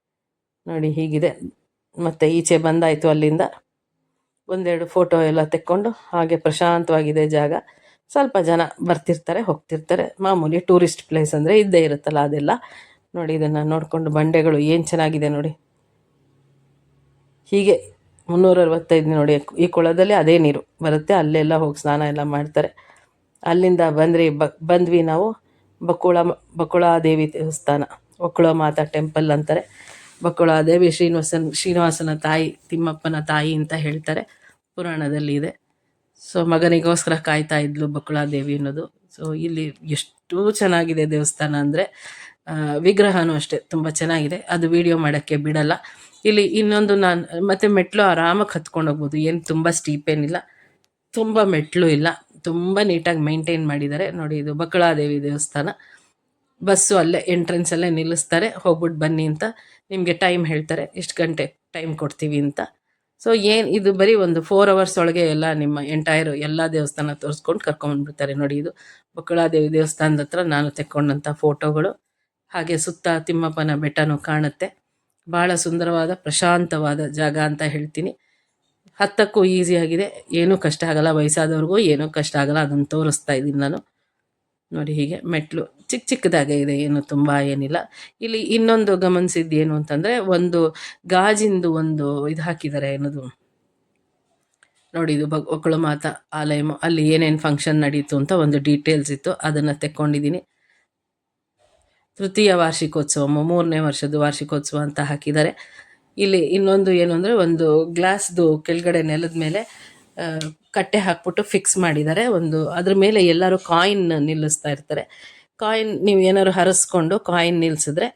ನೋಡಿ, ಹೀಗಿದೆ. ಮತ್ತು ಈಚೆ ಬಂದಾಯಿತು ಅಲ್ಲಿಂದ. ಒಂದೆರಡು ಫೋಟೋ ಎಲ್ಲ ತೆಕ್ಕೊಂಡು ಹಾಗೆ ಪ್ರಶಾಂತವಾಗಿದೆ ಜಾಗ. ಸ್ವಲ್ಪ ಜನ ಬರ್ತಿರ್ತಾರೆ, ಹೋಗ್ತಿರ್ತಾರೆ. ಮಾಮೂಲಿ ಟೂರಿಸ್ಟ್ ಪ್ಲೇಸ್ ಅಂದರೆ ಇದ್ದೇ ಇರುತ್ತಲ್ಲ ಅದೆಲ್ಲ. ನೋಡಿ, ಇದನ್ನು ನೋಡಿಕೊಂಡು ಬಂಡೆಗಳು ಏನು ಚೆನ್ನಾಗಿದೆ ನೋಡಿ. ಹೀಗೆ ಮುನ್ನೂರ ಅರವತ್ತೈದು ನೋಡಿ, ಈ ಕೊಳದಲ್ಲಿ ಅದೇ ನೀರು ಬರುತ್ತೆ. ಅಲ್ಲೆಲ್ಲ ಹೋಗಿ ಸ್ನಾನ ಎಲ್ಲ ಮಾಡ್ತಾರೆ. ಅಲ್ಲಿಂದ ಬಂದ್ರಿ ಬ, ಬಂದ್ವಿ ನಾವು ಬಕುಳ ಬಕ್ಕುಳಾದೇವಿ ದೇವಸ್ಥಾನ ಒಕ್ಕುಳ ಮಾತಾ ಟೆಂಪಲ್ ಅಂತಾರೆ. ಬಕ್ಕುಳಾದೇವಿ ಶ್ರೀನಿವಾಸನ್, ಶ್ರೀನಿವಾಸನ ತಾಯಿ, ತಿಮ್ಮಪ್ಪನ ತಾಯಿ ಅಂತ ಹೇಳ್ತಾರೆ. ಪುರಾಣದಲ್ಲಿ ಇದೆ. ಸೊ ಮಗನಿಗೋಸ್ಕರ ಕಾಯ್ತಾ ಇದ್ಲು ದೇವಿ ಅನ್ನೋದು. ಸೊ ಇಲ್ಲಿ ಎಷ್ಟು ಚೆನ್ನಾಗಿದೆ ದೇವಸ್ಥಾನ ಅಂದರೆ ವಿಗ್ರಹನೂ ಅಷ್ಟೇ, ತುಂಬ ಚೆನ್ನಾಗಿದೆ. ಅದು ವಿಡಿಯೋ ಮಾಡೋಕ್ಕೆ ಬಿಡಲ್ಲ. ಇಲ್ಲಿ ಇನ್ನೊಂದು ನಾನು, ಮತ್ತೆ ಮೆಟ್ಲು ಆರಾಮಾಗಿ ಹತ್ಕೊಂಡು ಹೋಗ್ಬೋದು. ಏನು ತುಂಬ ಸ್ಟೀಪ್ ಏನಿಲ್ಲ. ತುಂಬ ಮೆಟ್ಲು ಇಲ್ಲ. ತುಂಬ ನೀಟಾಗಿ ಮೈಂಟೈನ್ ಮಾಡಿದ್ದಾರೆ. ನೋಡಿ, ಇದು ಬಕ್ಕಳಾದೇವಿ ದೇವಸ್ಥಾನ. ಬಸ್ಸು ಅಲ್ಲೇ ಎಂಟ್ರೆನ್ಸಲ್ಲೇ ನಿಲ್ಲಿಸ್ತಾರೆ. ಹೋಗ್ಬಿಟ್ಟು ಬನ್ನಿ ಅಂತ ನಿಮಗೆ ಟೈಮ್ ಹೇಳ್ತಾರೆ ಇಷ್ಟು ಗಂಟೆ ಟೈಮ್ ಕೊಡ್ತೀವಿ ಅಂತ. ಸೊ ಏನು, ಇದು ಬರೀ ಒಂದು ಫೋರ್ ಅವರ್ಸ್ ಒಳಗೆ ಎಲ್ಲ ನಿಮ್ಮ ಎಂಟೈರ್ ಎಲ್ಲ ದೇವಸ್ಥಾನ ತೋರಿಸ್ಕೊಂಡು ಕರ್ಕೊಂಬಂದ್ಬಿಡ್ತಾರೆ ನೋಡಿ ಇದು. ಬಕ್ಕಳಾದೇವಿ ದೇವಸ್ಥಾನದ ಹತ್ರ ನಾನು ತೆಕ್ಕೊಂಡಂಥ ಫೋಟೋಗಳು ಹಾಗೆ ಸುತ್ತ ತಿಮ್ಮಪ್ಪನ ಬೆಟ್ಟನೂ ಕಾಣುತ್ತೆ. ಭಾಳ ಸುಂದರವಾದ, ಪ್ರಶಾಂತವಾದ ಜಾಗ ಅಂತ ಹೇಳ್ತೀನಿ. ಹತ್ತಕ್ಕೂ ಈಸಿಯಾಗಿದೆ ಏನೂ ಕಷ್ಟ ಆಗಲ್ಲ. ವಯಸ್ಸಾದವ್ರಿಗೂ ಏನೂ ಕಷ್ಟ ಆಗಲ್ಲ. ಅದನ್ನು ತೋರಿಸ್ತಾ ಇದ್ದೀನಿ ನಾನು. ನೋಡಿ ಹೀಗೆ ಮೆಟ್ಲು ಚಿಕ್ಕ ಚಿಕ್ಕದಾಗೆ ಇದೆ ಏನು ತುಂಬ ಏನಿಲ್ಲ. ಇಲ್ಲಿ ಇನ್ನೊಂದು ಗಮನಿಸಿದ್ದು ಏನು ಅಂತಂದರೆ, ಒಂದು ಗಾಜಿಂದು ಒಂದು ಇದು ಹಾಕಿದ್ದಾರೆ ಏನದು ನೋಡಿ, ಇದು ಬಗ್ ಒಕ್ಕಳು ಮಾತ ಆಲಯಮ. ಅಲ್ಲಿ ಏನೇನು ಫಂಕ್ಷನ್ ನಡೀತು ಅಂತ ಒಂದು ಡೀಟೇಲ್ಸ್ ಇತ್ತು. ಅದನ್ನು ತೆಕ್ಕೊಂಡಿದ್ದೀನಿ. ತೃತೀಯ ವಾರ್ಷಿಕೋತ್ಸವ ಮೂರನೇ ವರ್ಷದ ವಾರ್ಷಿಕೋತ್ಸವ ಅಂತ ಹಾಕಿದ್ದಾರೆ. ಇಲ್ಲಿ ಇನ್ನೊಂದು ಏನು ಅಂದರೆ, ಒಂದು ಗ್ಲಾಸ್ದು ಕೆಳಗಡೆ ನೆಲದ ಮೇಲೆ ಕಟ್ಟೆ ಹಾಕ್ಬಿಟ್ಟು ಫಿಕ್ಸ್ ಮಾಡಿದ್ದಾರೆ. ಒಂದು ಅದ್ರ ಮೇಲೆ ಎಲ್ಲರೂ ಕಾಯಿನ್ ನಿಲ್ಲಿಸ್ತಾ ಇರ್ತಾರೆ. ಕಾಯಿನ್ ನೀವು ಏನಾದ್ರು ಹರಿಸ್ಕೊಂಡು ಕಾಯಿನ್ ನಿಲ್ಲಿಸಿದ್ರೆ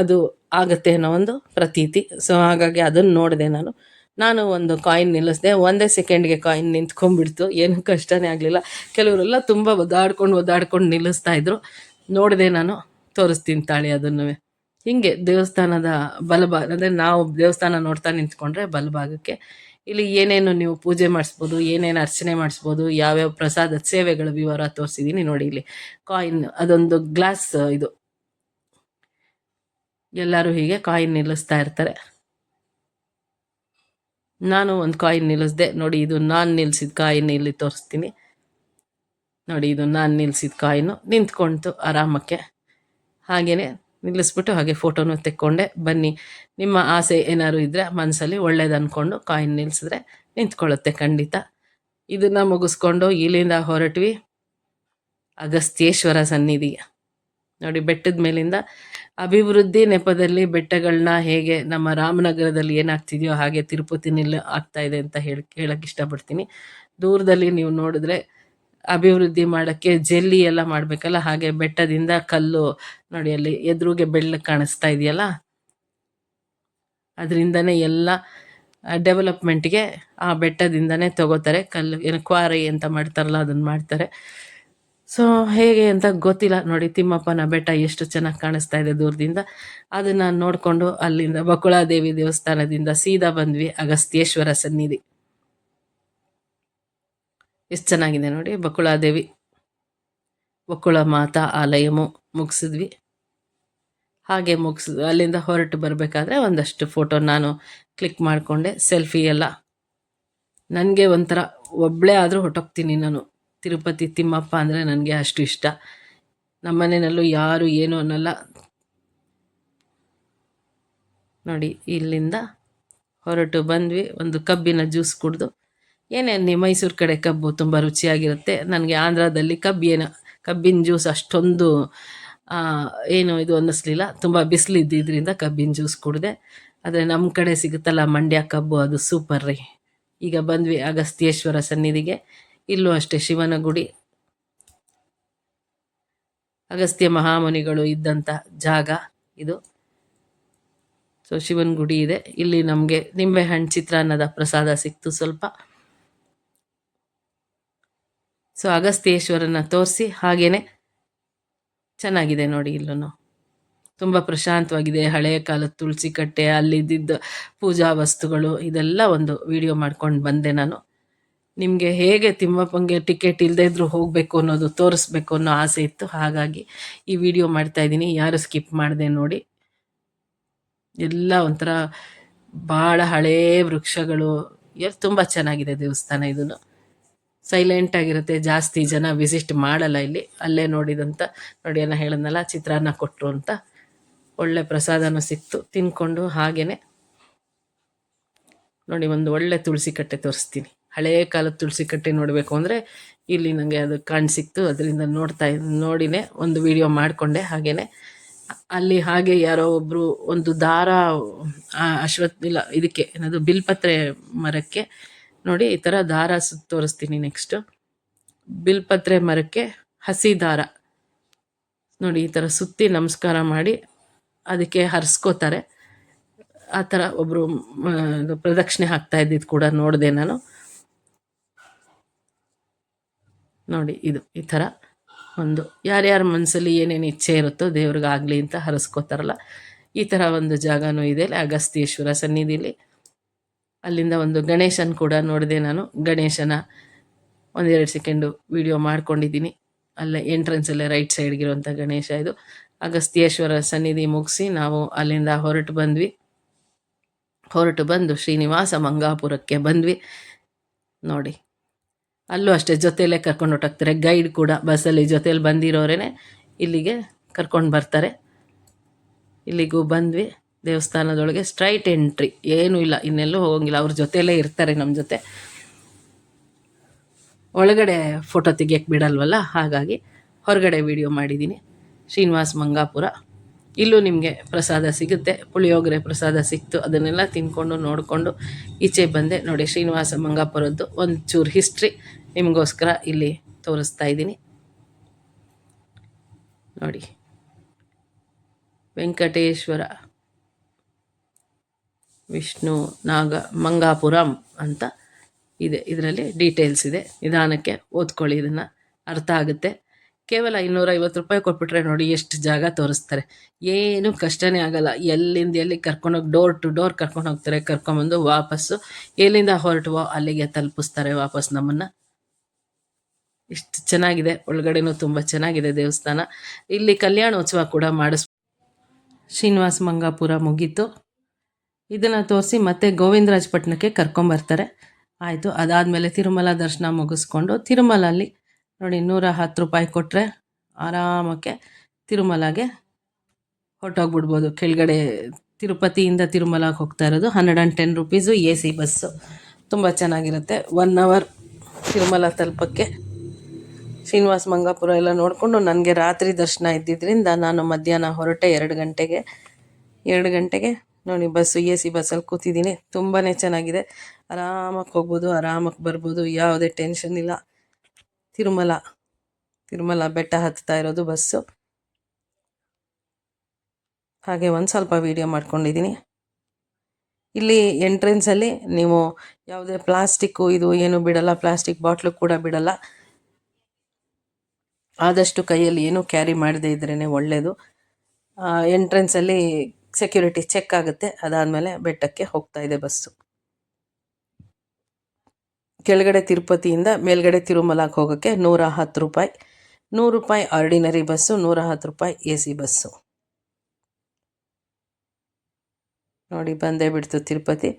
ಅದು ಆಗುತ್ತೆ ಅನ್ನೋ ಒಂದು ಪ್ರತೀತಿ. ಸೊ ಹಾಗಾಗಿ ಅದನ್ನು ನೋಡಿದೆ ನಾನು. ನಾನು ಒಂದು ಕಾಯಿನ್ ನಿಲ್ಲಿಸಿದೆ. ಒಂದೇ ಸೆಕೆಂಡ್ಗೆ ಕಾಯಿನ್ ನಿಂತ್ಕೊಂಡ್ಬಿಡ್ತು. ಏನು ಕಷ್ಟನೇ ಆಗಲಿಲ್ಲ. ಕೆಲವರೆಲ್ಲ ತುಂಬ ಒದ್ದಾಡ್ಕೊಂಡು ಒದ್ದಾಡ್ಕೊಂಡು ನಿಲ್ಲಿಸ್ತಾ ಇದ್ರು. ನೋಡಿದೆ ನಾನು. ತೋರಿಸ್ತೀನಿ ತಾಳಿ ಅದನ್ನು. ಹಿಂಗೆ ದೇವಸ್ಥಾನದ ಬಲಭಾಗ, ಅಂದರೆ ನಾವು ದೇವಸ್ಥಾನ ನೋಡ್ತಾ ನಿಂತ್ಕೊಂಡ್ರೆ ಬಲಭಾಗಕ್ಕೆ ಇಲ್ಲಿ ಏನೇನು ನೀವು ಪೂಜೆ ಮಾಡಿಸ್ಬೋದು, ಏನೇನು ಅರ್ಚನೆ ಮಾಡಿಸ್ಬೋದು, ಯಾವ್ಯಾವ ಪ್ರಸಾದದ ಸೇವೆಗಳ ವಿವರ ತೋರಿಸಿದ್ದೀನಿ ನೋಡಿ ಇಲ್ಲಿ. ಕಾಯಿನ್, ಅದೊಂದು ಗ್ಲಾಸ್ ಇದು. ಎಲ್ಲರೂ ಹೀಗೆ ಕಾಯಿನ್ ನಿಲ್ಲಿಸ್ತಾ ಇರ್ತಾರೆ. ನಾನು ಒಂದು ಕಾಯಿನ್ ನಿಲ್ಲಿಸ್ದೆ. ನೋಡಿ, ಇದು ನಾನು ನಿಲ್ಲಿಸಿದ ಕಾಯಿನ್ ಇಲ್ಲಿ ತೋರಿಸ್ತೀನಿ. ನೋಡಿ, ಇದು ನಾನು ನಿಲ್ಲಿಸಿದ ಕಾಯಿನು ನಿಂತ್ಕೊಳ್ತು ಆರಾಮಕ್ಕೆ. ಹಾಗೆಯೇ ನಿಲ್ಲಿಸ್ಬಿಟ್ಟು ಹಾಗೆ ಫೋಟೋನು ತೆಕ್ಕೊಂಡೆ. ಬನ್ನಿ, ನಿಮ್ಮ ಆಸೆ ಏನಾದ್ರು ಇದ್ದರೆ ಮನಸ್ಸಲ್ಲಿ ಒಳ್ಳೇದು ಅಂದ್ಕೊಂಡು ಕಾಯಿನ್ ನಿಲ್ಲಿಸಿದ್ರೆ ನಿಂತ್ಕೊಳ್ಳುತ್ತೆ ಖಂಡಿತ. ಇದನ್ನು ಮುಗಿಸ್ಕೊಂಡು ಇಲ್ಲಿಂದ ಹೊರಟ್ವಿ. ಅಗಸ್ತ್ಯೇಶ್ವರ ಸನ್ನಿಧಿ. ನೋಡಿ, ಬೆಟ್ಟದ ಮೇಲಿಂದ ಅಭಿವೃದ್ಧಿ ನೆಪದಲ್ಲಿ ಬೆಟ್ಟಗಳನ್ನ ಹೇಗೆ ನಮ್ಮ ರಾಮನಗರದಲ್ಲಿ ಏನಾಗ್ತಿದೆಯೋ ಹಾಗೆ ತಿರುಪತಿನಲ್ಲಿ ಆಗ್ತಾ ಇದೆ ಅಂತ ಹೇಳಿ ಹೇಳಕ್ಕೆ ಇಷ್ಟಪಡ್ತೀನಿ. ದೂರದಲ್ಲಿ ನೀವು ನೋಡಿದ್ರೆ ಅಭಿವೃದ್ಧಿ ಮಾಡೋಕ್ಕೆ ಜೆಲ್ಲಿ ಎಲ್ಲ ಮಾಡಬೇಕಲ್ಲ, ಹಾಗೆ ಬೆಟ್ಟದಿಂದ ಕಲ್ಲು ನೋಡಿ ಅಲ್ಲಿ ಎದುರುಗೆ ಬೆಳ್ಳಗೆ ಕಾಣಿಸ್ತಾ ಇದೆಯಲ್ಲ? ಅದರಿಂದನೇ ಎಲ್ಲ ಡೆವಲಪ್ಮೆಂಟ್ಗೆ ಆ ಬೆಟ್ಟದಿಂದನೇ ತಗೋತಾರೆ. ಕಲ್ಲು, ಏನು ಕ್ವಾರಿ ಅಂತ ಮಾಡ್ತಾರಲ್ಲ, ಅದನ್ನು ಮಾಡ್ತಾರೆ. ಸೊ ಹೇಗೆ ಅಂತ ಗೊತ್ತಿಲ್ಲ. ನೋಡಿ, ತಿಮ್ಮಪ್ಪನ ಬೆಟ್ಟ ಎಷ್ಟು ಚೆನ್ನಾಗಿ ಕಾಣಿಸ್ತಾ ಇದೆ ದೂರದಿಂದ. ಅದನ್ನು ನೋಡಿಕೊಂಡು ಅಲ್ಲಿಂದ ಬಕುಳಾದೇವಿ ದೇವಸ್ಥಾನದಿಂದ ಸೀದಾ ಬಂದ್ವಿ ಅಗಸ್ತ್ಯೇಶ್ವರ ಸನ್ನಿಧಿ. ಎಷ್ಟು ಚೆನ್ನಾಗಿದೆ ನೋಡಿ, ಬಕುಳಾದೇವಿ. ಬಕುಳ ಮಾತಾ ಆಲಯಮು ಮುಗಿಸಿದ್ವಿ. ಹಾಗೆ ಮುಗಿಸ್, ಅಲ್ಲಿಂದ ಹೊರಟು ಬರಬೇಕಾದ್ರೆ ಒಂದಷ್ಟು ಫೋಟೋ ನಾನು ಕ್ಲಿಕ್ ಮಾಡಿಕೊಂಡೆ ಸೆಲ್ಫಿ ಎಲ್ಲ. ನನಗೆ ಒಂಥರ ಒಬ್ಬಳೇ ಆದರೂ ಹೊಟ್ಟೋಗ್ತೀನಿ ನಾನು. ತಿರುಪತಿ ತಿಮ್ಮಪ್ಪ ಅಂದರೆ ನನಗೆ ಅಷ್ಟು ಇಷ್ಟ. ನಮ್ಮನೆಯಲ್ಲೂ ಯಾರು ಏನು ಅನ್ನಲ್ಲ. ನೋಡಿ, ಇಲ್ಲಿಂದ ಹೊರಟು ಬಂದ್ವಿ, ಒಂದು ಕಬ್ಬಿನ ಜ್ಯೂಸ್ ಕುಡಿದು. ನೀವು ಮೈಸೂರು ಕಡೆ ಕಬ್ಬು ತುಂಬ ರುಚಿಯಾಗಿರುತ್ತೆ. ನನಗೆ ಆಂಧ್ರದಲ್ಲಿ ಕಬ್ಬಿನ ಕಬ್ಬಿನ ಜ್ಯೂಸ್ ಅಷ್ಟೊಂದು ಏನು ಇದು ಅನ್ನಿಸ್ಲಿಲ್ಲ. ತುಂಬ ಬಿಸಿಲು ಇದ್ದಿದ್ದರಿಂದ ಕಬ್ಬಿನ ಜ್ಯೂಸ್ ಕುಡಿದೆ. ಆದರೆ ನಮ್ಮ ಕಡೆ ಸಿಗುತ್ತಲ್ಲ ಮಂಡ್ಯ ಕಬ್ಬು, ಅದು ಸೂಪರ್ ರೀ. ಈಗ ಬಂದ್ವಿ ಅಗಸ್ತ್ಯೇಶ್ವರ ಸನ್ನಿಧಿಗೆ. ಇಲ್ಲೂ ಅಷ್ಟೇ ಶಿವನ ಗುಡಿ. ಅಗಸ್ತ್ಯ ಮಹಾಮುನಿಗಳು ಇದ್ದಂಥ ಜಾಗ ಇದು. ಸೊ ಶಿವನ ಗುಡಿ ಇದೆ. ಇಲ್ಲಿ ನಮಗೆ ನಿಂಬೆಹಣ್ಣು ಚಿತ್ರಾನ್ನದ ಪ್ರಸಾದ ಸಿಕ್ತು ಸ್ವಲ್ಪ. ಸೊ ಅಗಸ್ತ್ಯೇಶ್ವರನ ತೋರಿಸಿ ಹಾಗೇನೆ ಚೆನ್ನಾಗಿದೆ ನೋಡಿ ಇಲ್ಲೂ ತುಂಬ ಪ್ರಶಾಂತವಾಗಿದೆ, ಹಳೆಯ ಕಾಲದ ತುಳಸಿ ಕಟ್ಟೆ, ಅಲ್ಲಿದ್ದಿದ್ದ ಪೂಜಾ ವಸ್ತುಗಳು, ಇದೆಲ್ಲ ಒಂದು ವಿಡಿಯೋ ಮಾಡ್ಕೊಂಡು ಬಂದೆ ನಾನು. ನಿಮಗೆ ಹೇಗೆ ತಿಮ್ಮಪ್ಪಂಗೆ ಟಿಕೆಟ್ ಇಲ್ಲದೇ ಇದ್ದರೂ ಹೋಗಬೇಕು ಅನ್ನೋದು ತೋರಿಸ್ಬೇಕು ಅನ್ನೋ ಆಸೆ ಇತ್ತು. ಹಾಗಾಗಿ ಈ ವಿಡಿಯೋ ಮಾಡ್ತಾ ಇದ್ದೀನಿ. ಯಾರು ಸ್ಕಿಪ್ ಮಾಡಿದೆ ನೋಡಿ. ಎಲ್ಲ ಒಂಥರ ಭಾಳ ಹಳೇ ವೃಕ್ಷಗಳು. ಎಲ್ಲ ತುಂಬ ಚೆನ್ನಾಗಿದೆ ದೇವಸ್ಥಾನ ಇದನ್ನು ಸೈಲೆಂಟ್ ಆಗಿರುತ್ತೆ, ಜಾಸ್ತಿ ಜನ ವಿಸಿಟ್ ಮಾಡಲ್ಲ ಇಲ್ಲಿ. ಅಲ್ಲೇ ನೋಡಿದಂತ, ನೋಡಿ ಎಲ್ಲ ಹೇಳಿದ್ನಲ್ಲ, ಚಿತ್ರಾನ್ನ ಕೊಟ್ಟರು ಅಂತ. ಒಳ್ಳೆ ಪ್ರಸಾದನೂ ಸಿಕ್ತು, ತಿನ್ಕೊಂಡು ಹಾಗೇನೆ. ನೋಡಿ, ಒಂದು ಒಳ್ಳೆ ತುಳಸಿ ಕಟ್ಟೆ ತೋರಿಸ್ತೀನಿ. ಹಳೆಯ ಕಾಲದ ತುಳಸಿ ಕಟ್ಟೆ ನೋಡಬೇಕು ಅಂದರೆ, ಇಲ್ಲಿ ನನಗೆ ಅದು ಕಾಣ್ ಸಿಕ್ತು, ಅದರಿಂದ ನೋಡ್ತಾ ನೋಡಿನೇ, ಒಂದು ವಿಡಿಯೋ ಮಾಡಿಕೊಂಡೆ, ಹಾಗೇನೆ. ಅಲ್ಲಿ ಹಾಗೆ ಯಾರೋ ಒಬ್ಬರು ಒಂದು ದಾರ ಅಶ್ವತ್ ಇಲ್ಲ, ಇದಕ್ಕೆ, ಏನದು, ಬಿಲ್ಪತ್ರೆ ಮರಕ್ಕೆ ನೋಡಿ, ಈ ಥರ ದಾರ ತೋರಿಸ್ತೀನಿ ನೆಕ್ಸ್ಟು ಬಿಲ್ಪತ್ರೆ ಮರಕ್ಕೆ ಹಸಿ ದಾರ. ನೋಡಿ, ಈ ಥರ ಸುತ್ತಿ ನಮಸ್ಕಾರ ಮಾಡಿ ಅದಕ್ಕೆ ಹರಿಸ್ಕೋತಾರೆ. ಆ ಥರ ಒಬ್ಬರು ಪ್ರದಕ್ಷಿಣೆ ಹಾಕ್ತಾ ಇದ್ದಿದ್ದು ಕೂಡ ನೋಡಿದೆ ನಾನು. ನೋಡಿ, ಇದು ಈ ಥರ ಒಂದು, ಯಾರ್ಯಾರ ಮನಸ್ಸಲ್ಲಿ ಏನೇನು ಇಚ್ಛೆ ಇರುತ್ತೋ ದೇವ್ರಿಗಾಗಲಿ ಅಂತ ಹರಿಸ್ಕೋತಾರಲ್ಲ. ಈ ಥರ ಒಂದು ಜಾಗನೂ ಇದೆ ಅಗಸ್ತ್ಯೇಶ್ವರ ಸನ್ನಿಧಿಲಿ. ಅಲ್ಲಿಂದ ಒಂದು ಗಣೇಶನ್ ಕೂಡ ನೋಡಿದೆ ನಾನು. ಗಣೇಶನ ಒಂದೆರಡು ಸೆಕೆಂಡು ವಿಡಿಯೋ ಮಾಡ್ಕೊಂಡಿದ್ದೀನಿ. ಅಲ್ಲೇ ಎಂಟ್ರೆನ್ಸಲ್ಲೇ ರೈಟ್ ಸೈಡ್ಗಿರುವಂಥ ಗಣೇಶ ಇದು. ಅಗಸ್ತ್ಯೇಶ್ವರ ಸನ್ನಿಧಿ ಮುಗಿಸಿ ನಾವು ಅಲ್ಲಿಂದ ಹೊರಟು ಬಂದ್ವಿ. ಹೊರಟು ಬಂದು ಶ್ರೀನಿವಾಸ ಮಂಗಾಪುರಕ್ಕೆ ಬಂದ್ವಿ. ನೋಡಿ, ಅಲ್ಲೂ ಅಷ್ಟೇ ಜೊತೆಯಲ್ಲೇ ಕರ್ಕೊಂಡು ಹೊಟ್ಟೋಗ್ತಾರೆ ಗೈಡ್ ಕೂಡ ಬಸ್ಸಲ್ಲಿ ಜೊತೆಯಲ್ಲಿ ಬಂದಿರೋರೇ ಇಲ್ಲಿಗೆ ಕರ್ಕೊಂಡು ಬರ್ತಾರೆ. ಇಲ್ಲಿಗೂ ಬಂದ್ವಿ. ದೇವಸ್ಥಾನದೊಳಗೆ ಸ್ಟ್ರೈಟ್ ಎಂಟ್ರಿ ಏನೂ ಇಲ್ಲ, ಇನ್ನೆಲ್ಲೂ ಹೋಗಂಗಿಲ್ಲ. ಅವ್ರ ಜೊತೆಯಲ್ಲೇ ಇರ್ತಾರೆ ನಮ್ಮ ಜೊತೆ. ಒಳಗಡೆ ಫೋಟೋ ತೆಗಿಯಕ್ಕೆ ಬಿಡಲ್ವಲ್ಲ? ಹಾಗಾಗಿ ಹೊರಗಡೆ ವಿಡಿಯೋ ಮಾಡಿದ್ದೀನಿ ಶ್ರೀನಿವಾಸ್ ಮಂಗಾಪುರ. ಇಲ್ಲೂ ನಿಮಗೆ ಪ್ರಸಾದ ಸಿಗುತ್ತೆ. ಪುಳಿಯೋಗರೆ ಪ್ರಸಾದ ಸಿಕ್ತು. ಅದನ್ನೆಲ್ಲ ತಿನ್ಕೊಂಡು, ನೋಡಿಕೊಂಡು ಈಚೆ ಬಂದೆ. ನೋಡಿ, ಶ್ರೀನಿವಾಸ ಮಂಗಾಪುರದ್ದು ಒಂದು ಚೂರು ಹಿಸ್ಟ್ರಿ ನಿಮಗೋಸ್ಕರ ಇಲ್ಲಿ ತೋರಿಸ್ತಾ ಇದ್ದೀನಿ. ನೋಡಿ, ವೆಂಕಟೇಶ್ವರ ವಿಷ್ಣು ನಾಗ ಮಂಗಾಪುರಂ ಅಂತ ಇದೆ. ಇದರಲ್ಲಿ ಡೀಟೇಲ್ಸ್ ಇದೆ. ನಿಧಾನಕ್ಕೆ ಓದ್ಕೊಳ್ಳಿ, ಇದನ್ನು ಅರ್ಥ ಆಗುತ್ತೆ. ಕೇವಲ ಇನ್ನೂರೈವತ್ತು ರೂಪಾಯಿ ಕೊಟ್ಬಿಟ್ರೆ ನೋಡಿ ಎಷ್ಟು ಜಾಗ ತೋರಿಸ್ತಾರೆ. ಏನು ಕಷ್ಟನೇ ಆಗಲ್ಲ. ಎಲ್ಲಿಂದ ಎಲ್ಲಿ ಕರ್ಕೊಂಡೋಗಿ ಡೋರ್ ಟು ಡೋರ್ ಕರ್ಕೊಂಡು ಹೋಗ್ತಾರೆ. ಕರ್ಕೊಂಬಂದು ವಾಪಸ್ಸು ಎಲ್ಲಿಂದ ಹೊರಟುವೋ ಅಲ್ಲಿಗೆ ತಲುಪಿಸ್ತಾರೆ ವಾಪಸ್ ನಮ್ಮನ್ನು. ಇಷ್ಟು ಚೆನ್ನಾಗಿದೆ. ಒಳಗಡೆನೂ ತುಂಬ ಚೆನ್ನಾಗಿದೆ ದೇವಸ್ಥಾನ. ಇಲ್ಲಿ ಕಲ್ಯಾಣೋತ್ಸವ ಕೂಡ ಮಾಡಿಸ್ ಶ್ರೀನಿವಾಸ ಮಂಗಾಪುರ ಮುಗೀತು. ಇದನ್ನು ತೋರಿಸಿ ಮತ್ತೆ ಗೋವಿಂದರಾಜಪಟ್ಟಣಕ್ಕೆ ಕರ್ಕೊಂಬರ್ತಾರೆ. ಆಯಿತು, ಅದಾದಮೇಲೆ ತಿರುಮಲ ದರ್ಶನ ಮುಗಿಸ್ಕೊಂಡು ತಿರುಮಲಲ್ಲಿ ನೋಡಿ ನೂರ ಹತ್ತು ರೂಪಾಯಿ ಕೊಟ್ಟರೆ ಆರಾಮಕ್ಕೆ ತಿರುಮಲಗೆ ಹೊರಟೋಗ್ಬಿಡ್ಬೋದು. ಕೆಳಗಡೆ ತಿರುಪತಿಯಿಂದ ತಿರುಮಲಗೆ ಹೋಗ್ತಾ ಇರೋದು hundred and ten rupees A C bus. ತುಂಬ ಚೆನ್ನಾಗಿರುತ್ತೆ. ಒನ್ ಅವರ್ ತಿರುಮಲ ತಲುಪಕ್ಕೆ ಶ್ರೀನಿವಾಸ ಮಂಗಾಪುರ ಎಲ್ಲ ನೋಡಿಕೊಂಡು ನನಗೆ ರಾತ್ರಿ ದರ್ಶನ ಇದ್ದಿದ್ದರಿಂದ ನಾನು ಮಧ್ಯಾಹ್ನ ಹೊರಟೆ ಎರಡು ಗಂಟೆಗೆ ಎರಡು ಗಂಟೆಗೆ ನೋಡಿ, ಬಸ್ಸು, ಎ ಸಿ ಬಸ್ಸಲ್ಲಿ ಕೂತಿದ್ದೀನಿ. ತುಂಬಾ ಚೆನ್ನಾಗಿದೆ. ಆರಾಮಾಗಿ ಹೋಗ್ಬೋದು ಆರಾಮಾಗಿ ಬರ್ಬೋದು, ಯಾವುದೇ ಟೆನ್ಷನ್ ಇಲ್ಲ. ತಿರುಮಲ ತಿರುಮಲ ಬೆಟ್ಟ ಹತ್ತಾ ಇರೋದು ಬಸ್ಸು. ಹಾಗೆ ಒಂದು ಸ್ವಲ್ಪ ವೀಡಿಯೋ ಮಾಡ್ಕೊಂಡಿದ್ದೀನಿ. ಇಲ್ಲಿ ಎಂಟ್ರೆನ್ಸಲ್ಲಿ ನೀವು ಯಾವುದೇ ಪ್ಲಾಸ್ಟಿಕ್ಕು, ಇದು ಏನು ಬಿಡಲ್ಲ, ಪ್ಲಾಸ್ಟಿಕ್ ಬಾಟ್ಲು ಕೂಡ ಬಿಡಲ್ಲ. ಆದಷ್ಟು ಕೈಯಲ್ಲಿ ಏನೂ ಕ್ಯಾರಿ ಮಾಡದೇ ಇದ್ರೇ ಒಳ್ಳೆಯದು ಎಂಟ್ರೆನ್ಸಲ್ಲಿ ಸೆಕ್ಯೂರಿಟಿ ಚೆಕ್ ಆಗುತ್ತೆ. ಅದಾದಮೇಲೆ ಬೆಟ್ಟಕ್ಕೆ ಹೋಗ್ತಾ ಇದೆ ಬಸ್ಸು. ಕೆಳಗಡೆ ತಿರುಪತಿಯಿಂದ ಮೇಲ್ಗಡೆ ತಿರುಮಲಕ್ಕೆ ಹೋಗೋಕ್ಕೆ ನೂರ ಹತ್ತು ರೂಪಾಯಿ. ನೂರು ರೂಪಾಯಿ ಆರ್ಡಿನರಿ ಬಸ್ಸು, ನೂರ ಹತ್ತು ರೂಪಾಯಿ ಎ ಸಿ ಬಸ್ಸು. ನೋಡಿ, ಬಂದೇ ಬಿಡ್ತು Tirupati.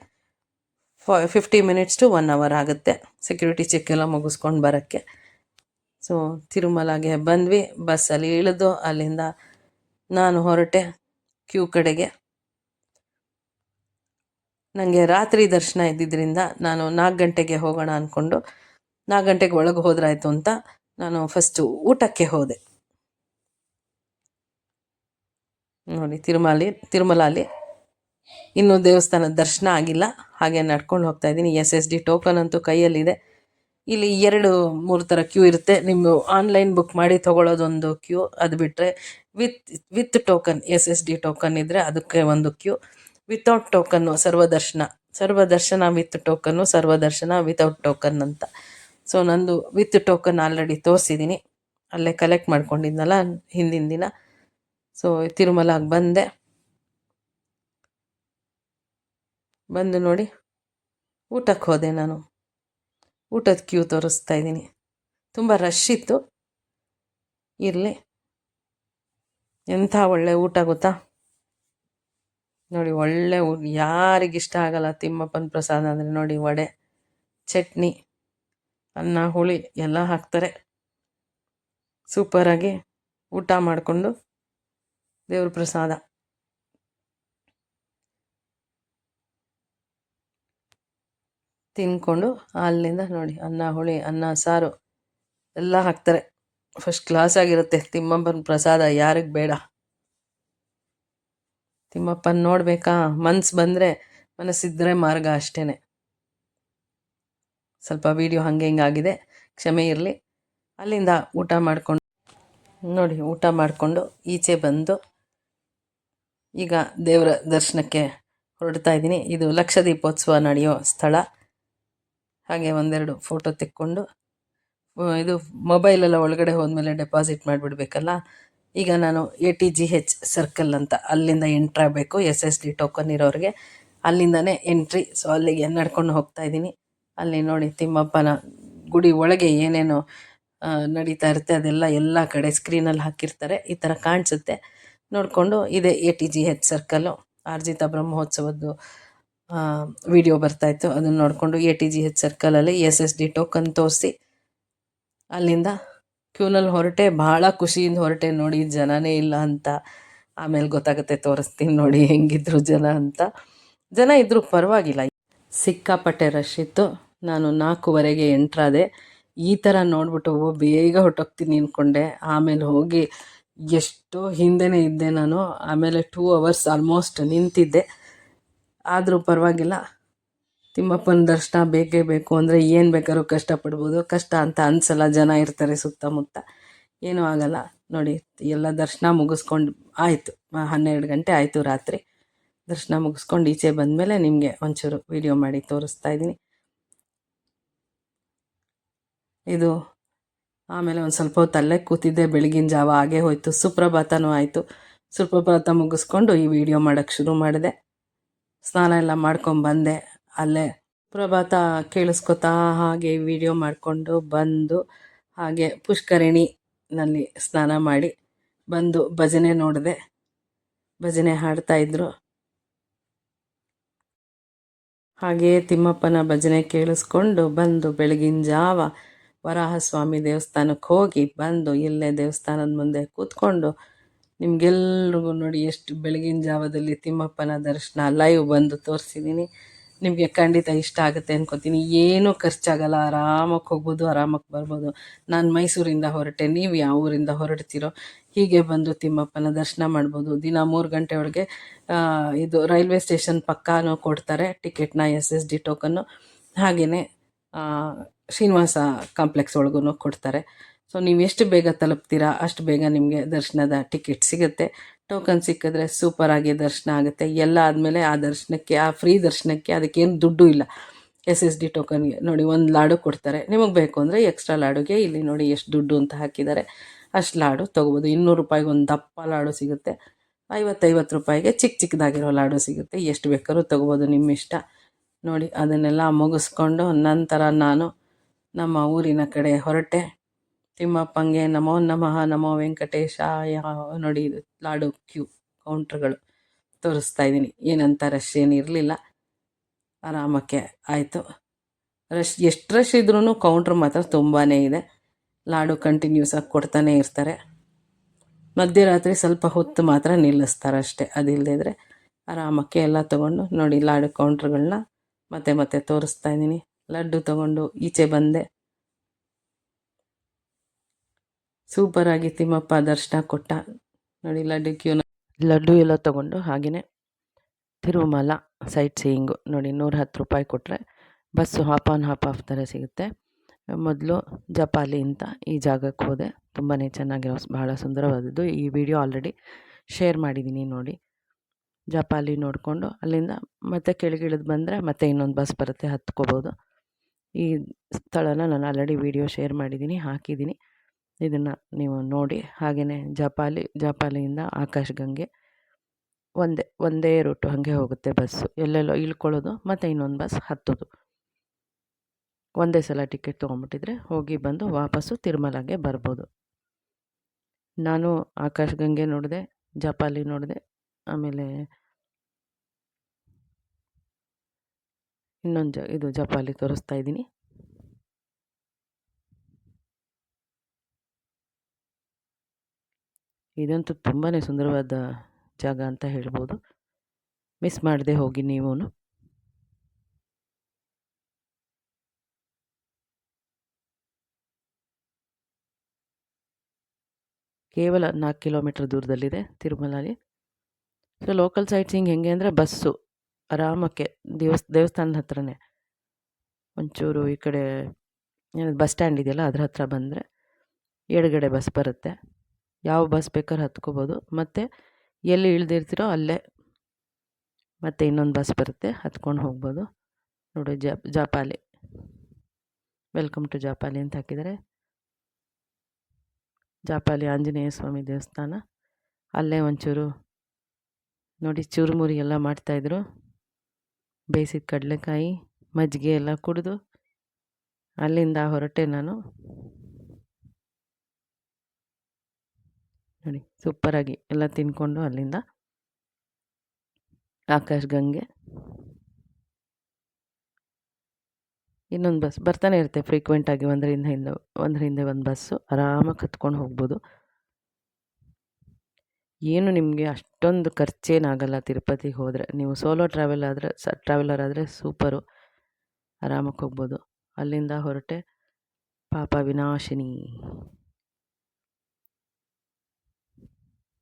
Fifty minutes to one hour ಆಗುತ್ತೆ ಸೆಕ್ಯೂರಿಟಿ ಚೆಕ್ ಎಲ್ಲ ಮುಗಿಸ್ಕೊಂಡು ಬರೋಕ್ಕೆ. ಸೊ ತಿರುಮಲಗೆ ಬಂದ್ವಿ. ಬಸ್ಸಲ್ಲಿ ಇಳಿದು ಅಲ್ಲಿಂದ ನಾನು ಹೊರಟೆ. ಕ್ಯೂ ಕಡೆಗೆ. ನನಗೆ ರಾತ್ರಿ ದರ್ಶನ ಇದ್ದಿದ್ದರಿಂದ ನಾನು ನಾಲ್ಕು ಗಂಟೆಗೆ ಹೋಗೋಣ ಅಂದ್ಕೊಂಡು ನಾಲ್ಕು ಗಂಟೆಗೆ ಒಳಗೆ ಹೋದ್ರಾಯ್ತು ಅಂತ ನಾನು ಫಸ್ಟು ಊಟಕ್ಕೆ ಹೋದೆ. ನೋಡಿ ತಿರುಮಲಿ, ತಿರುಮಲಾಲಿ. ಇನ್ನೂ ದೇವಸ್ಥಾನದ ದರ್ಶನ ಆಗಿಲ್ಲ. ಹಾಗೆ ನಡ್ಕೊಂಡು ಹೋಗ್ತಾ ಇದ್ದೀನಿ. ಎಸ್ ಎಸ್ ಡಿ ಟೋಕನ್ ಅಂತೂ ಕೈಯಲ್ಲಿದೆ. ಇಲ್ಲಿ ಎರಡು, ಮೂರು ಥರ ಕ್ಯೂ ಇರುತ್ತೆ. ನೀವು ಆನ್ಲೈನ್ ಬುಕ್ ಮಾಡಿ ತೊಗೊಳ್ಳೋದೊಂದು ಕ್ಯೂ ಅದು ಬಿಟ್ಟರೆ with with token S S D token ಇದ್ದರೆ ಅದಕ್ಕೆ ಒಂದು ಕ್ಯೂ ವಿತೌಟ್ ಟೋಕನ್ನು ಸರ್ವದರ್ಶನ. ಸರ್ವದರ್ಶನ ವಿತ್ ಟೋಕನ್ನು ಸರ್ವದರ್ಶನ ವಿತೌಟ್ ಟೋಕನ್ ಅಂತ. ಸೊ ನಂದು ವಿತ್ ಟೋಕನ್ ಆಲ್ರೆಡಿ ತೋರಿಸಿದ್ದೀನಿ ಅಲ್ಲೇ ಕಲೆಕ್ಟ್ ಮಾಡ್ಕೊಂಡಿದ್ನಲ್ಲ ಹಿಂದಿನ ದಿನ. ಸೊ ತಿರುಮಲಾಗೆ ಬಂದೆ. ಬಂದು ನೋಡಿ ಊಟಕ್ಕೆ ಹೋದೆ ನಾನು. ಊಟದ ಕ್ಯೂ ತೋರಿಸ್ತಾ ಇದ್ದೀನಿ. ತುಂಬ ರಶ್ ಇತ್ತು. ಇರಲಿ. ಎಂಥ ಒಳ್ಳೆ ಊಟ ಗೊತ್ತಾ? ನೋಡಿ ಒಳ್ಳೆ ಯಾರಿಗಿಷ್ಟ ಆಗಲ್ಲ ತಿಮ್ಮಪ್ಪನ ಪ್ರಸಾದ ಅಂದರೆ ನೋಡಿ ವಡೆ, ಚಟ್ನಿ, ಅನ್ನ, ಹುಳಿ ಎಲ್ಲ ಹಾಕ್ತಾರೆ. ಸೂಪರಾಗಿ ಊಟ ಮಾಡಿಕೊಂಡು ದೇವ್ರ ಪ್ರಸಾದ. ತಿನ್ಕೊಂಡು ಅಲ್ಲಿಂದ ನೋಡಿ, ಅನ್ನ, ಹುಳಿ, ಅನ್ನ, ಸಾರು ಎಲ್ಲ ಹಾಕ್ತಾರೆ. ಫಸ್ಟ್ ಕ್ಲಾಸ್ ಆಗಿರುತ್ತೆ. ತಿಮ್ಮಪ್ಪನ ಪ್ರಸಾದ ಯಾರಿಗೆ ಬೇಡ. ತಿಮ್ಮಪ್ಪನ ನೋಡಬೇಕಾ? ಮನ್ಸು ಬಂದರೆ ಮನಸ್ಸಿದ್ದರೆ ಮಾರ್ಗ ಅಷ್ಟೇ ಸ್ವಲ್ಪ ವೀಡಿಯೋ ಹಾಗೆ ಹಿಂಗಾಗಿದೆ ಕ್ಷಮೆ ಇರಲಿ. ಅಲ್ಲಿಂದ ಊಟ ಮಾಡಿಕೊಂಡು, ನೋಡಿ, ಊಟ ಮಾಡಿಕೊಂಡು ಈಚೆ ಬಂದು ಈಗ ದೇವರ ದರ್ಶನಕ್ಕೆ ಹೊರಡ್ತಾ ಇದ್ದೀನಿ. ಇದು ಲಕ್ಷ ದೀಪೋತ್ಸವ ನಡೆಯೋ ಸ್ಥಳ. ಹಾಗೆ ಒಂದೆರಡು ಫೋಟೋ ತೆಕ್ಕೊಂಡು ಇದು ಮೊಬೈಲೆಲ್ಲ ಒಳಗಡೆ ಹೋದ್ಮೇಲೆ ಡೆಪಾಸಿಟ್ ಮಾಡಿಬಿಡ್ಬೇಕಲ್ಲ? ಈಗ ನಾನು A T G H circle ಅಂತ ಅಲ್ಲಿಂದ ಎಂಟ್ರಿ ಆಗಬೇಕು ಎಸ್ ಎಸ್ ಡಿ ಟೋಕನ್ ಇರೋರಿಗೆ. ಅಲ್ಲಿಂದನೇ ಎಂಟ್ರಿ ಸೊ ಅಲ್ಲಿಗೆ ನಡ್ಕೊಂಡು ಹೋಗ್ತಾ ಇದ್ದೀನಿ. ಅಲ್ಲಿ ನೋಡಿ ತಿಮ್ಮಪ್ಪನ ಗುಡಿ ಒಳಗೆ ಏನೇನು ನಡೀತಾ ಇರುತ್ತೆ, ಅದೆಲ್ಲ ಎಲ್ಲ ಕಡೆ ಸ್ಕ್ರೀನಲ್ಲಿ ಹಾಕಿರ್ತಾರೆ. ಈ ಥರ ಕಾಣಿಸುತ್ತೆ. ನೋಡಿಕೊಂಡು ಇದೇ A T G H circle ಆರ್ಜಿತ ಬ್ರಹ್ಮೋತ್ಸವದ್ದು ವಿಡಿಯೋ ಬರ್ತಾಯಿತ್ತು ಅದನ್ನು ನೋಡಿಕೊಂಡು ಎ ಟಿ ಜಿ ಎಚ್ ಸರ್ಕಲಲ್ಲಿ ಎಸ್ ಎಸ್ ಡಿ ಟೋಕನ್ ತೋರಿಸಿ, ಅಲ್ಲಿಂದ ಕ್ಯೂನಲ್ಲಿ ಹೊರಟೆ. ಭಾಳ ಖುಷಿಯಿಂದ ಹೊರಟೆ. ನೋಡಿ, ಜನನೇ ಇಲ್ಲ ಅಂತ. ಆಮೇಲೆ ಗೊತ್ತಾಗುತ್ತೆ, ತೋರಿಸ್ತೀನಿ ನೋಡಿ ಹೆಂಗಿದ್ರು ಜನ ಅಂತ. ಜನ ಇದ್ದರೂ ಪರವಾಗಿಲ್ಲ. ಸಿಕ್ಕಾಪಟ್ಟೆ ರಶ್ ಇತ್ತು. ನಾನು ನಾಲ್ಕೂವರೆಗೆ ಎಂಟ್ರಾದೆ. ಈ ಥರ ನೋಡ್ಬಿಟ್ಟು ಬೇಗ ಹೊಟ್ಟೋಗ್ತೀನಿ ಅಂದ್ಕೊಂಡೆ ಆಮೇಲೆ ಹೋಗಿ ಎಷ್ಟೋ ಹಿಂದೆನೇ ಇದ್ದೆ ನಾನು. ಆಮೇಲೆ ಟೂ ಅವರ್ಸ್ ಆಲ್ಮೋಸ್ಟ್ ನಿಂತಿದ್ದೆ. ಆದರೂ ಪರವಾಗಿಲ್ಲ. ತಿಮ್ಮಪ್ಪನ ದರ್ಶನ ಬೇಕೇ ಬೇಕು ಅಂದರೆ ಏನು ಬೇಕಾದ್ರೂ ಕಷ್ಟಪಡ್ಬೋದು. ಕಷ್ಟ ಅಂತ ಅನ್ಸಲ್ಲ, ಜನ ಇರ್ತಾರೆ ಸುತ್ತಮುತ್ತ. ಏನೂ ಆಗಲ್ಲ. ನೋಡಿ, ಎಲ್ಲ ದರ್ಶನ ಮುಗಿಸ್ಕೊಂಡು ಆಯಿತು. ಹನ್ನೆರಡು ಗಂಟೆ ಆಯಿತು ರಾತ್ರಿ. ದರ್ಶನ ಮುಗಿಸ್ಕೊಂಡು ಈಚೆ ಬಂದಮೇಲೆ ನಿಮಗೆ ಒಂಚೂರು ವಿಡಿಯೋ ಮಾಡಿ ತೋರಿಸ್ತಾ ಇದ್ದೀನಿ. ಇದು ಆಮೇಲೆ ಒಂದು ಸ್ವಲ್ಪ ಹೊತ್ತು ಅಲ್ಲೇ ಕೂತಿದ್ದೆ. ಬೆಳಗಿನ ಜಾವ ಆಗೇ ಹೋಯಿತು. ಸುಪ್ರಭಾತನೂ ಆಯಿತು. ಸುಪ್ರಭಾತ ಮುಗಿಸ್ಕೊಂಡು ಈ ವಿಡಿಯೋ ಮಾಡೋಕ್ಕೆ ಶುರು ಮಾಡಿದೆ. ಸ್ನಾನ ಎಲ್ಲ ಮಾಡ್ಕೊಂಬಂದೆ ಅಲ್ಲೇ ಪ್ರಭಾತ ಕೇಳಿಸ್ಕೊತಾ ಹಾಗೆ ವಿಡಿಯೋ ಮಾಡಿಕೊಂಡು ಬಂದು ಹಾಗೆ ಪುಷ್ಕರಿಣಿನಲ್ಲಿ ಸ್ನಾನ ಮಾಡಿ ಬಂದು ಭಜನೆ ನೋಡಿದೆ. ಭಜನೆ ಹಾಡ್ತಾಯಿದ್ರು ಹಾಗೆಯೇ ತಿಮ್ಮಪ್ಪನ ಭಜನೆ ಕೇಳಿಸ್ಕೊಂಡು ಬಂದು ಬೆಳಗಿನ ಜಾವ ವರಾಹಸ್ವಾಮಿ ದೇವಸ್ಥಾನಕ್ಕೆ ಹೋಗಿ ಬಂದು ಇಲ್ಲೇ ದೇವಸ್ಥಾನದ ಮುಂದೆ ಕೂತ್ಕೊಂಡು ನಿಮಗೆಲ್ರಿಗೂ ನೋಡಿ ಎಷ್ಟು ಬೆಳಗಿನ ಜಾವದಲ್ಲಿ ತಿಮ್ಮಪ್ಪನ ದರ್ಶನ ಲೈವ್ ಬಂದು ತೋರಿಸಿದ್ದೀನಿ ನಿಮಗೆ ಖಂಡಿತ ಇಷ್ಟ ಆಗುತ್ತೆ ಅನ್ಕೋತೀನಿ. ಏನೂ ಖರ್ಚಾಗಲ್ಲ. ಆರಾಮಕ್ಕೆ ಹೋಗ್ಬೋದು, ಆರಾಮಕ್ಕೆ ಬರ್ಬೋದು. ನಾನು ಮೈಸೂರಿಂದ ಹೊರಟೆ. ನೀವು ಯಾವ ಊರಿಂದ ಹೊರಡ್ತೀರೋ ಹೀಗೆ ಬಂದು ತಿಮ್ಮಪ್ಪನ ದರ್ಶನ ಮಾಡ್ಬೋದು. ದಿನ ಮೂರು ಗಂಟೆ ಒಳಗೆ ಇದು ರೈಲ್ವೆ ಸ್ಟೇಷನ್ ಪಕ್ಕಾನು ಕೊಡ್ತಾರೆ ಟಿಕೆಟ್ನ, ಎಸ್ ಎಸ್ ಡಿ ಟೋಕನ್ನು. ಹಾಗೆಯೇ ಶ್ರೀನಿವಾಸ ಕಾಂಪ್ಲೆಕ್ಸ್ ಒಳಗೂ ಕೊಡ್ತಾರೆ. ಸೊ ನೀವು ಎಷ್ಟು ಬೇಗ ತಲುಪ್ತೀರಾ, ಅಷ್ಟು ಬೇಗ ನಿಮಗೆ ದರ್ಶನದ ಟಿಕೆಟ್ ಸಿಗುತ್ತೆ. ಟೋಕನ್ ಸಿಕ್ಕಿದ್ರೆ ಸೂಪರಾಗಿ ದರ್ಶನ ಆಗುತ್ತೆ. ಎಲ್ಲ ಆದಮೇಲೆ ಆ ದರ್ಶನಕ್ಕೆ, ಆ ಫ್ರೀ ದರ್ಶನಕ್ಕೆ ಅದಕ್ಕೇನು ದುಡ್ಡು ಇಲ್ಲ. ಎಸ್ ಎಸ್ ಡಿ ಟೋಕನ್ಗೆ ನೋಡಿ ಒಂದು ಲಾಡು ಕೊಡ್ತಾರೆ. ನಿಮಗೆ ಬೇಕು ಅಂದರೆ ಎಕ್ಸ್ಟ್ರಾ ಲಾಡುಗೆ ಇಲ್ಲಿ ನೋಡಿ ಎಷ್ಟು ದುಡ್ಡು ಅಂತ ಹಾಕಿದ್ದಾರೆ. ಅಷ್ಟು ಲಾಡು ತೊಗೋಬೋದು. ಇನ್ನೂರು ರೂಪಾಯಿಗೆ ಒಂದು ದಪ್ಪ ಲಾಡು ಸಿಗುತ್ತೆ. ಐವತ್ತೈವತ್ತು ರೂಪಾಯಿಗೆ ಚಿಕ್ಕ ಚಿಕ್ಕದಾಗಿರೋ ಲಾಡು ಸಿಗುತ್ತೆ. ಎಷ್ಟು ಬೇಕಾದ್ರೂ ತೊಗೋಬೋದು ನಿಮ್ಮ ಇಷ್ಟ ನೋಡಿ ಅದನ್ನೆಲ್ಲ ಮುಗಿಸ್ಕೊಂಡು ನಂತರ ನಾನು ನಮ್ಮ ಊರಿನ ಕಡೆ ಹೊರಟೆ. ತಿಮ್ಮಪ್ಪಂಗೆ ನಮೋ ನಮಃ, ನಮೋ ವೆಂಕಟೇಶಾಯ. ನೋಡಿ ಲಾಡು ಕ್ಯೂ ಕೌಂಟ್ರ್ಗಳು ತೋರಿಸ್ತಾ ಇದ್ದೀನಿ. ಏನಂತ ರಶ್ ಏನಿರಲಿಲ್ಲ ಆರಾಮಕ್ಕೆ ಆಯಿತು. ರಶ್ ಎಷ್ಟು ರಶ್ ಇದ್ರೂ ಕೌಂಟ್ರ್ ಮಾತ್ರ ತುಂಬಾ ಇದೆ. ಲಾಡು ಕಂಟಿನ್ಯೂಸ್ ಆಗಿ ಕೊಡ್ತಾನೆ ಇರ್ತಾರೆ. ಮಧ್ಯರಾತ್ರಿ ಸ್ವಲ್ಪ ಹೊತ್ತು ಮಾತ್ರ ನಿಲ್ಲಿಸ್ತಾರೆ ಅಷ್ಟೇ. ಅದಿಲ್ಲದೆ ಆರಾಮಕ್ಕೆ ಎಲ್ಲ ತೊಗೊಂಡು ನೋಡಿ ಲಾಡು ಕೌಂಟ್ರ್ಗಳನ್ನ ಮತ್ತೆ ಮತ್ತೆ ತೋರಿಸ್ತಾ ಇದ್ದೀನಿ. ಲಡ್ಡು ತೊಗೊಂಡು ಈಚೆ ಬಂದೆ. ಸೂಪರಾಗಿ ತಿಮ್ಮಪ್ಪ ದರ್ಶನ ಕೊಟ್ಟ. ನೋಡಿ ಲಡ್ಡು ಕ್ಯೂನ ಲಡ್ಡು ಎಲ್ಲ ತಗೊಂಡು ಹಾಗೆಯೇ ತಿರುಮಲ ಸೈಟ್ ಸೀಯಿಂಗು ನೋಡಿ ನೂರ ಹತ್ತು ರೂಪಾಯಿ ಕೊಟ್ಟರೆ bus half on half off ಥರ ಸಿಗುತ್ತೆ. ಮೊದಲು ಜಪಾಲಿ ಅಂತ ಈ ಜಾಗಕ್ಕೆ ಹೋದೆ. ತುಂಬಾ ಚೆನ್ನಾಗಿರೋ ಬಹಳ ಸುಂದರವಾದದ್ದು. ಈ ವಿಡಿಯೋ ಆಲ್ರೆಡಿ ಶೇರ್ ಮಾಡಿದ್ದೀನಿ ನೋಡಿ. ಜಪಾಲಿ ನೋಡಿಕೊಂಡು ಅಲ್ಲಿಂದ ಮತ್ತೆ ಕೆಳಗಿಳಿದು ಬಂದರೆ ಮತ್ತೆ ಇನ್ನೊಂದು ಬಸ್ ಬರುತ್ತೆ ಹತ್ಕೋಬೋದು. ಈ ಸ್ಥಳನ ನಾನು ಆಲ್ರೆಡಿ ವಿಡಿಯೋ ಶೇರ್ ಮಾಡಿದ್ದೀನಿ ಹಾಕಿದ್ದೀನಿ ಇದನ್ನು ನೀವು ನೋಡಿ ಹಾಗೆಯೇ ಜಪಾಲಿ, ಜಪಾಲಿಯಿಂದ ಆಕಾಶಗಂಗೆ ಒಂದೇ ಒಂದೇ ರೂಟು ಹಾಗೆ ಹೋಗುತ್ತೆ ಬಸ್ಸು ಎಲ್ಲೆಲ್ಲೋ ಇಳ್ಕೊಳ್ಳೋದು ಮತ್ತು ಇನ್ನೊಂದು ಬಸ್ ಹತ್ತೋದು. ಒಂದೇ ಸಲ ಟಿಕೆಟ್ ತೊಗೊಂಬಿಟ್ಟಿದ್ರೆ ಹೋಗಿ ಬಂದು ವಾಪಸ್ಸು ತಿರುಮಲಾಗೆ ಬರ್ಬೋದು. ನಾನು ಆಕಾಶಗಂಗೆ ನೋಡಿದೆ, ಜಪಾಲಿ ನೋಡಿದೆ, ಆಮೇಲೆ ಇನ್ನೊಂದು ಇದು ಜಪಾಲಿ ತೋರಿಸ್ತಾ ಇದ್ದೀನಿ. ಇದಂತೂ ತುಂಬಾ ಸುಂದರವಾದ ಜಾಗ ಅಂತ ಹೇಳ್ಬೋದು. ಮಿಸ್ ಮಾಡದೆ ಹೋಗಿ ನೀವು ಕೇವಲ ನಾಲ್ಕು ಕಿಲೋಮೀಟ್ರ್ ದೂರದಲ್ಲಿದೆ ತಿರುಮಲಲ್ಲಿ ಸೊ ಲೋಕಲ್ ಸೈಟ್ ಸೀಯಿಂಗ್ ಹೆಂಗೆ ಅಂದರೆ ಬಸ್ಸು, ಆರಾಮಕ್ಕೆ ದೇವಸ್, ದೇವಸ್ಥಾನದ ಹತ್ರನೇ. ಒಂಚೂರು ಈ ಕಡೆ ಬಸ್ ಸ್ಟ್ಯಾಂಡ್ ಇದೆಯಲ್ಲ ಅದ್ರ ಹತ್ರ ಬಂದರೆ ಎಡಗಡೆ ಬಸ್ ಬರುತ್ತೆ. ಯಾವ ಬಸ್ ಬೇಕಾದ್ರೆ ಹತ್ಕೋಬೋದು. ಮತ್ತು ಎಲ್ಲಿ ಇಳ್ದಿರ್ತೀರೋ ಅಲ್ಲೇ ಮತ್ತೆ ಇನ್ನೊಂದು ಬಸ್ ಬರುತ್ತೆ, ಹತ್ಕೊಂಡು ಹೋಗ್ಬೋದು. ನೋಡಿ ಜಾಪಾಲಿ. ವೆಲ್ಕಮ್ ಟು ಜಾಪಾಲಿ ಅಂತ ಹಾಕಿದರೆ ಜಾಪಾಲಿ ಆಂಜನೇಯ ಸ್ವಾಮಿ ದೇವಸ್ಥಾನ. ಅಲ್ಲೇ ಒಂಚೂರು ನೋಡಿ, ಚುರುಮುರಿ ಎಲ್ಲ ಮಾಡ್ತಾಯಿದ್ರು ಬೇಯಿಸಿದ ಕಡಲೆಕಾಯಿ, ಮಜ್ಜಿಗೆ ಎಲ್ಲ ಕುಡಿದು ಅಲ್ಲಿಂದ ಹೊರಟೆ ನಾನು. ನೋಡಿ, ಸೂಪರಾಗಿ ಎಲ್ಲ ತಿನ್ಕೊಂಡು ಅಲ್ಲಿಂದ ಆಕಾಶ್ ಗಂಗೆ. ಇನ್ನೊಂದು ಬಸ್ ಬರ್ತಾನೆ ಇರುತ್ತೆ ಫ್ರೀಕ್ವೆಂಟಾಗಿ ಒಂದರಿಂದ ಹಿಂದೆ ಒಂದರ ಹಿಂದೆ ಒಂದು ಬಸ್ಸು ಆರಾಮಾಗಿ ಕತ್ಕೊಂಡು ಹೋಗ್ಬೋದು. ಏನು ನಿಮಗೆ ಅಷ್ಟೊಂದು ಖರ್ಚೇನಾಗಲ್ಲ ತಿರುಪತಿಗೆ ಹೋದರೆ. ನೀವು ಸೋಲೋ ಟ್ರಾವೆಲ್ ಆದರೆ, ಸ ಟ್ರಾವೆಲರ್ ಆದರೆ ಸೂಪರು. ಆರಾಮಾಗಿ ಹೋಗ್ಬೋದು. ಅಲ್ಲಿಂದ ಹೊರಟೆ ಪಾಪ ವಿನಾಶಿನಿ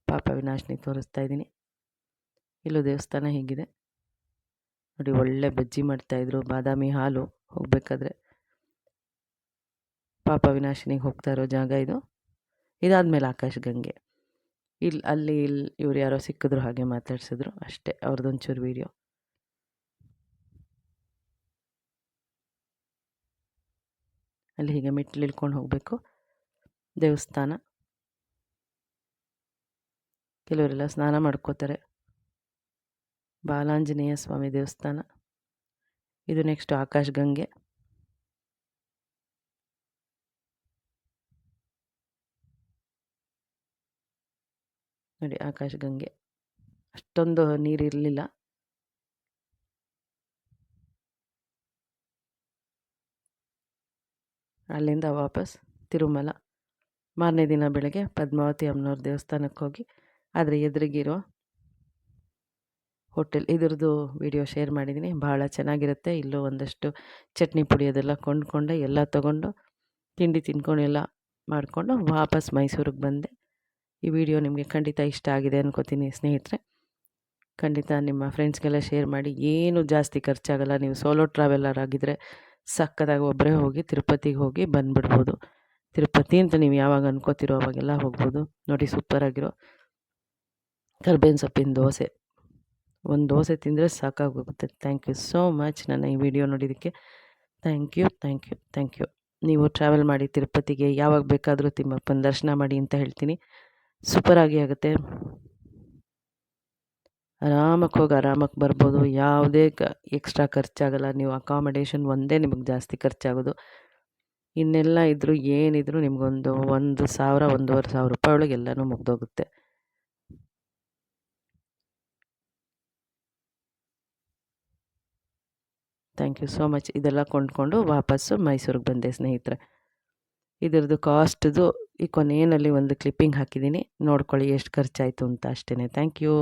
ಪಾಪ ವಿನಾಶಿನಿ ತೋರಿಸ್ತಾ ಇದ್ದೀನಿ. ಇಲ್ಲೂ ದೇವಸ್ಥಾನ ಹೀಗಿದೆ. ನೋಡಿ, ಒಳ್ಳೆ ಬಜ್ಜಿ ಮಾಡ್ತಾಯಿದ್ರು ಬಾದಾಮಿ ಹಾಲು ಹೋಗಬೇಕಾದ್ರೆ. ಪಾಪ ವಿನಾಶಿನಿಗೆ ಹೋಗ್ತಾ ಇರೋ ಜಾಗ ಇದು. ಇದಾದಮೇಲೆ ಆಕಾಶ ಗಂಗೆ. ಇಲ್ಲಿ ಅಲ್ಲಿ ಇಲ್ಲಿ ಇವ್ರು ಯಾರೋ ಸಿಕ್ಕಿದ್ರು ಹಾಗೆ ಮಾತಾಡ್ಸಿದ್ರು ಅಷ್ಟೇ, ಅವ್ರದ್ದೊಂಚೂರು ವೀಡಿಯೋ ಅಲ್ಲಿ ಹೀಗೆ ಮೆಟ್ಲು ಇಳ್ಕೊಂಡು ಹೋಗಬೇಕು. ದೇವಸ್ಥಾನ. ಕೆಲವರೆಲ್ಲ ಸ್ನಾನ ಮಾಡ್ಕೋತಾರೆ. ಬಾಲಾಂಜನೇಯ ಸ್ವಾಮಿ ದೇವಸ್ಥಾನ. ಇದು ನೆಕ್ಸ್ಟ್ ಆಕಾಶ್ ಗಂಗೆ. ನೋಡಿ ಆಕಾಶ ಗಂಗೆ. ಅಷ್ಟೊಂದು ನೀರಿರಲಿಲ್ಲ ಅಲ್ಲಿಂದ ವಾಪಸ್ ತಿರುಮಲ. ಮಾರನೇ ದಿನ ಬೆಳಗ್ಗೆ ಪದ್ಮಾವತಿ ಅಮ್ಮನವ್ರ ದೇವಸ್ಥಾನಕ್ಕೆ ಹೋಗಿ ಆದರೆ ಎದುರಿಗಿರೋ ಹೋಟೆಲ್ ಇದ್ರದ್ದು ವಿಡಿಯೋ ಶೇರ್ ಮಾಡಿದ್ದೀನಿ. ಭಾಳ ಚೆನ್ನಾಗಿರುತ್ತೆ. ಇಲ್ಲೂ ಒಂದಷ್ಟು ಚಟ್ನಿ ಪುಡಿ ಅದೆಲ್ಲ ಕೊಂಡ್ಕೊಂಡೆ, ಎಲ್ಲ ತೊಗೊಂಡು ತಿಂಡಿ ತಿನ್ಕೊಂಡು ಎಲ್ಲ ಮಾಡಿಕೊಂಡು ವಾಪಸ್ ಮೈಸೂರಿಗೆ ಬಂದೆ. ಈ ವಿಡಿಯೋ ನಿಮಗೆ ಖಂಡಿತ ಇಷ್ಟ ಆಗಿದೆ ಅನ್ಕೋತೀನಿ ಸ್ನೇಹಿತರೆ. ಖಂಡಿತ ನಿಮ್ಮ ಫ್ರೆಂಡ್ಸ್ಗೆಲ್ಲ ಶೇರ್ ಮಾಡಿ. ಏನು ಜಾಸ್ತಿ ಖರ್ಚಾಗಲ್ಲ. ನೀವು ಸೋಲೋ ಟ್ರಾವೆಲರ್ ಆಗಿದ್ದರೆ ಸಕ್ಕದಾಗಿ ಒಬ್ಬರೇ ಹೋಗಿ ತಿರುಪತಿಗೆ ಹೋಗಿ ಬಂದುಬಿಡ್ಬೋದು. ತಿರುಪತಿ ಅಂತ ನೀವು ಯಾವಾಗ ಅನ್ಕೋತಿರೋ ಅವಾಗೆಲ್ಲ ಹೋಗ್ಬೋದು. ನೋಡಿ ಸೂಪರಾಗಿರೋ ಕರ್ಬೇವಿನ ಸೊಪ್ಪಿನ ದೋಸೆ ಒಂದು ದೋಸೆ ತಿಂದರೆ ಸಾಕಾಗೋಗುತ್ತೆ ಥ್ಯಾಂಕ್ ಯು ಸೋ ಮಚ್ ನನ್ನ ಈ ವಿಡಿಯೋ ನೋಡಿದ್ದಕ್ಕೆ thank you thank you thank you ನೀವು ಟ್ರಾವೆಲ್ ಮಾಡಿ ತಿರುಪತಿಗೆ ಯಾವಾಗ ಬೇಕಾದರೂ ತಿಮ್ಮಪ್ಪನ ದರ್ಶನ ಮಾಡಿ ಅಂತ ಹೇಳ್ತೀನಿ ಸೂಪರಾಗಿ ಆಗುತ್ತೆ ಆರಾಮಕ್ಕೆ ಹೋಗಿ ಆರಾಮಕ್ಕೆ ಬರ್ಬೋದು ಯಾವುದೇ ಕ ಎಕ್ಸ್ಟ್ರಾ ಖರ್ಚಾಗಲ್ಲ ನೀವು ಅಕಾಮಡೇಷನ್ ಒಂದೇ ನಿಮಗೆ ಜಾಸ್ತಿ ಖರ್ಚಾಗೋದು ಇನ್ನೆಲ್ಲ ಇದ್ದರೂ ಏನಿದ್ರು ನಿಮಗೊಂದು ಒಂದು ಸಾವಿರ ಒಂದೂವರೆ ಸಾವಿರ ರೂಪಾಯಿ ಒಳಗೆ ಎಲ್ಲನೂ ಮುಗ್ದೋಗುತ್ತೆ ಥ್ಯಾಂಕ್ ಯು ಸೋ ಮಚ್ ಇದೆಲ್ಲ ಕೊಂಡ್ಕೊಂಡು ವಾಪಸ್ಸು ಮೈಸೂರಿಗೆ ಬಂದೆ ಸ್ನೇಹಿತರೆ. ಇದರದ್ದು ಕಾಸ್ಟ್ದು ಈ ಕೊನೆಯಲ್ಲಿ ಒಂದು ಕ್ಲಿಪ್ಪಿಂಗ್ ಹಾಕಿದ್ದೀನಿ. ನೋಡ್ಕೊಳ್ಳಿ ಎಷ್ಟು ಖರ್ಚಾಯಿತು ಅಂತ ಅಷ್ಟೇ ಥ್ಯಾಂಕ್ ಯು